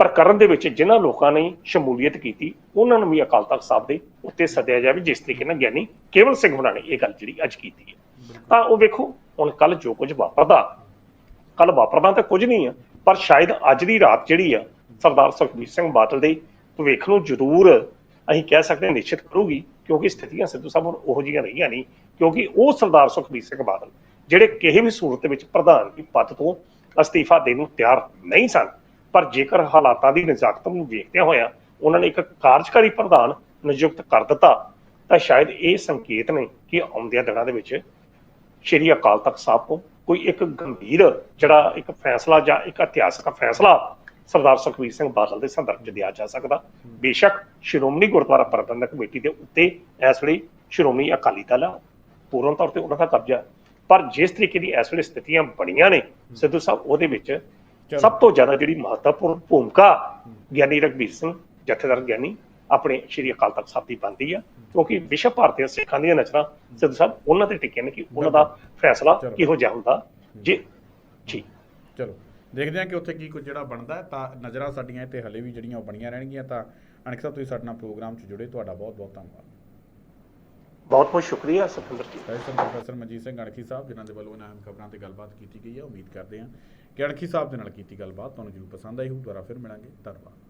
ਪ੍ਰਕਰਨ ਦੇ ਵਿੱਚ ਜਿਨ੍ਹਾਂ ਲੋਕਾਂ ਨੇ ਸ਼ਮੂਲੀਅਤ ਕੀਤੀ ਉਹਨਾਂ ਨੂੰ ਵੀ ਅਕਾਲ ਤਖਤ ਸਾਹਿਬ ਦੇ ਉੱਤੇ ਸੱਦਿਆ ਜਾਵੇ ਜਿਸ ਤਰੀਕੇ ਨਾਲ ਗਿਆਨੀ ਕੇਵਲ ਸਿੰਘ ਹੋਣਾ ਨੇ ਇਹ ਗੱਲ ਜਿਹੜੀ ਅੱਜ ਕੀਤੀ ਹੈ। ਤਾਂ ਉਹ ਵੇਖੋ ਹੁਣ ਕੱਲ ਜੋ ਕੁਝ ਵਾਪਰਦਾ ਕੱਲ ਵਾਪਰਦਾ ਤਾਂ ਕੁਝ ਨਹੀਂ ਆ ਪਰ ਸ਼ਾਇਦ ਅੱਜ ਦੀ ਰਾਤ ਜਿਹੜੀ ਆ ਸਰਦਾਰ ਸੁਖਬੀਰ ਸਿੰਘ ਬਾਦਲ ਦੇ ਭਵਿੱਖ ਨੂੰ ਜ਼ਰੂਰ ਅਸੀਂ ਕਹਿ ਸਕਦੇ ਨਿਸ਼ਚਿਤ ਕਰੂਗੀ, ਕਿਉਂਕਿ ਸਥਿਤੀਆਂ ਸਿੱਧੂ ਸਾਹਿਬ ਹੁਣ ਉਹੋ ਜਿਹੀਆਂ ਰਹੀਆਂ ਨਹੀਂ, ਕਿਉਂਕਿ ਉਹ ਸਰਦਾਰ ਸੁਖਬੀਰ ਸਿੰਘ ਬਾਦਲ, ਜਿਹੜੇ ਕਿਸੇ ਵੀ ਸੂਰਤ ਵਿੱਚ ਪ੍ਰਧਾਨ ਦੀ ਪਦ ਤੋਂ ਅਸਤੀਫਾ ਦੇਣ ਨੂੰ ਤਿਆਰ ਨਹੀਂ ਸਨ, ਪਰ ਜੇਕਰ ਹਾਲਾਤਾਂ ਦੀ ਨਜ਼ਾਕਤ ਨੂੰ ਵੇਖਦਿਆਂ ਹੋਇਆ ਉਹਨਾਂ ਨੇ ਇੱਕ ਕਾਰਜਕਾਰੀ ਪ੍ਰਧਾਨ ਨਿਯੁਕਤ ਕਰ ਦਿੱਤਾ, ਤਾਂ ਸ਼ਾਇਦ ਇਹ ਸੰਕੇਤ ਨੇ ਕਿ ਆਉਂਦਿਆਂ ਦਿਨਾਂ ਦੇ ਵਿੱਚ ਸ਼੍ਰੀ ਅਕਾਲ ਤਖਤ ਸਾਹਿਬ ਤੋਂ ਕੋਈ ਇੱਕ ਗੰਭੀਰ ਜਿਹੜਾ ਇੱਕ ਫੈਸਲਾ ਜਾਂ ਇੱਕ ਇਤਿਹਾਸਕ ਫੈਸਲਾ ਸਰਦਾਰ ਸੁਖਬੀਰ ਸਿੰਘ ਬਾਦਲ ਦੇ ਸੰਦਰਭ 'ਚ ਦਿਆ ਜਾ ਸਕਦਾ। ਬੇਸ਼ੱਕ ਸ਼੍ਰੋਮਣੀ ਗੁਰਦੁਆਰਾ ਪ੍ਰਬੰਧਕ ਕਮੇਟੀ ਦੇ ਉੱਤੇ ਇਸ ਵੇਲੇ ਸ਼੍ਰੋਮਣੀ ਅਕਾਲੀ ਦਲ ਆ। ਪੂਰਨ ਤੌਰ ਤੇ ਉਹਨਾਂ ਦਾ ਕਬਜ਼ਾ। ਪਰ ਜਿਸ ਤਰੀਕੇ ਦੀ ਇਸ ਵੇਲੇ ਸਥਿਤੀਆਂ ਬਣੀਆਂ ਨੇ ਸਿੱਧੂ ਸਾਹਿਬ ਉਹਦੇ ਵਿੱਚ। ਸਭ ਤੋਂ ਜ਼ਿਆਦਾ ਜਿਹੜੀ ਮਹੱਤਵਪੂਰਨ ਭੂਮਿਕਾ ਗਿਆਨੀ ਰਘਬੀਰ ਸਿੰਘ ਜਥੇਦਾਰ ਗਿਆਨੀ ਆਪਣੇ ਸ਼੍ਰੀ ਅਕਾਲ ਤਖਤ ਸਾਹਿਬ ਦੀ ਬਣਦੀ ਆ। ਕਿਉਂਕਿ ਵਿਸ਼ਵ ਭਾਰਤੀ ਸਿੱਖਾਂ ਦੀਆਂ ਨਜ਼ਰਾਂ ਸਿੱਧੂ ਸਾਹਿਬ ਉਹਨਾਂ ਤੇ ਟਿਕੀਆਂ ਨੇ ਕਿ ਉਹਨਾਂ ਦਾ ਫੈਸਲਾ। ਕਿਹੋ ਜਿਹਾ ਹੁੰਦਾ। ਜੀ ਜੀ। ਚਲੋ। ਦੇਖਦੇ ਹਾਂ ਕਿ ਉੱਥੇ ਕੀ ਕੁਝ ਜਿਹੜਾ ਬਣਦਾ ਤਾਂ ਨਜ਼ਰਾਂ ਸਾਡੀਆਂ ਇੱਥੇ ਹਲੇ ਵੀ ਜਿਹੜੀਆਂ ਉਹ ਬਣੀਆਂ ਰਹਿਣਗੀਆਂ। ਤਾਂ ਅਣਖ ਸਾਹਿਬ ਤੁਸੀਂ ਸਾਡੇ ਨਾਲ ਪ੍ਰੋਗਰਾਮ 'ਚ ਜੁੜੇ। ਤੁਹਾਡਾ ਬਹੁਤ ਬਹੁਤ ਧੰਨਵਾਦ। ਬਹੁਤ ਬਹੁਤ ਸ਼ੁਕਰੀਆ ਸੁਖਿੰਦਰ ਜੀ। ਪ੍ਰੋਫੈਸਰ ਮਨਜੀਤ ਸਿੰਘ ਅਣਖੀ ਸਾਹਿਬ ਜਿਨ੍ਹਾਂ ਦੇ ਵੱਲੋਂ ਇਹਨਾਂ ਅਹਿਮ ਖਬਰਾਂ ਤੇ ਗੱਲਬਾਤ ਕੀਤੀ ਗਈ ਹੈ। ਉਮੀਦ ਕਰਦੇ ਹਾਂ ਕਿ ਅਣਖੀ ਸਾਹਿਬ ਦੇ ਨਾਲ ਕੀਤੀ ਗੱਲਬਾਤ ਤੁਹਾਨੂੰ ਜਰੂਰ ਪਸੰਦ ਆਈ ਹੋਊ। ਦੁਬਾਰਾ ਫਿਰ ਮਿਲਾਂਗੇ। ਧੰਨਵਾਦ।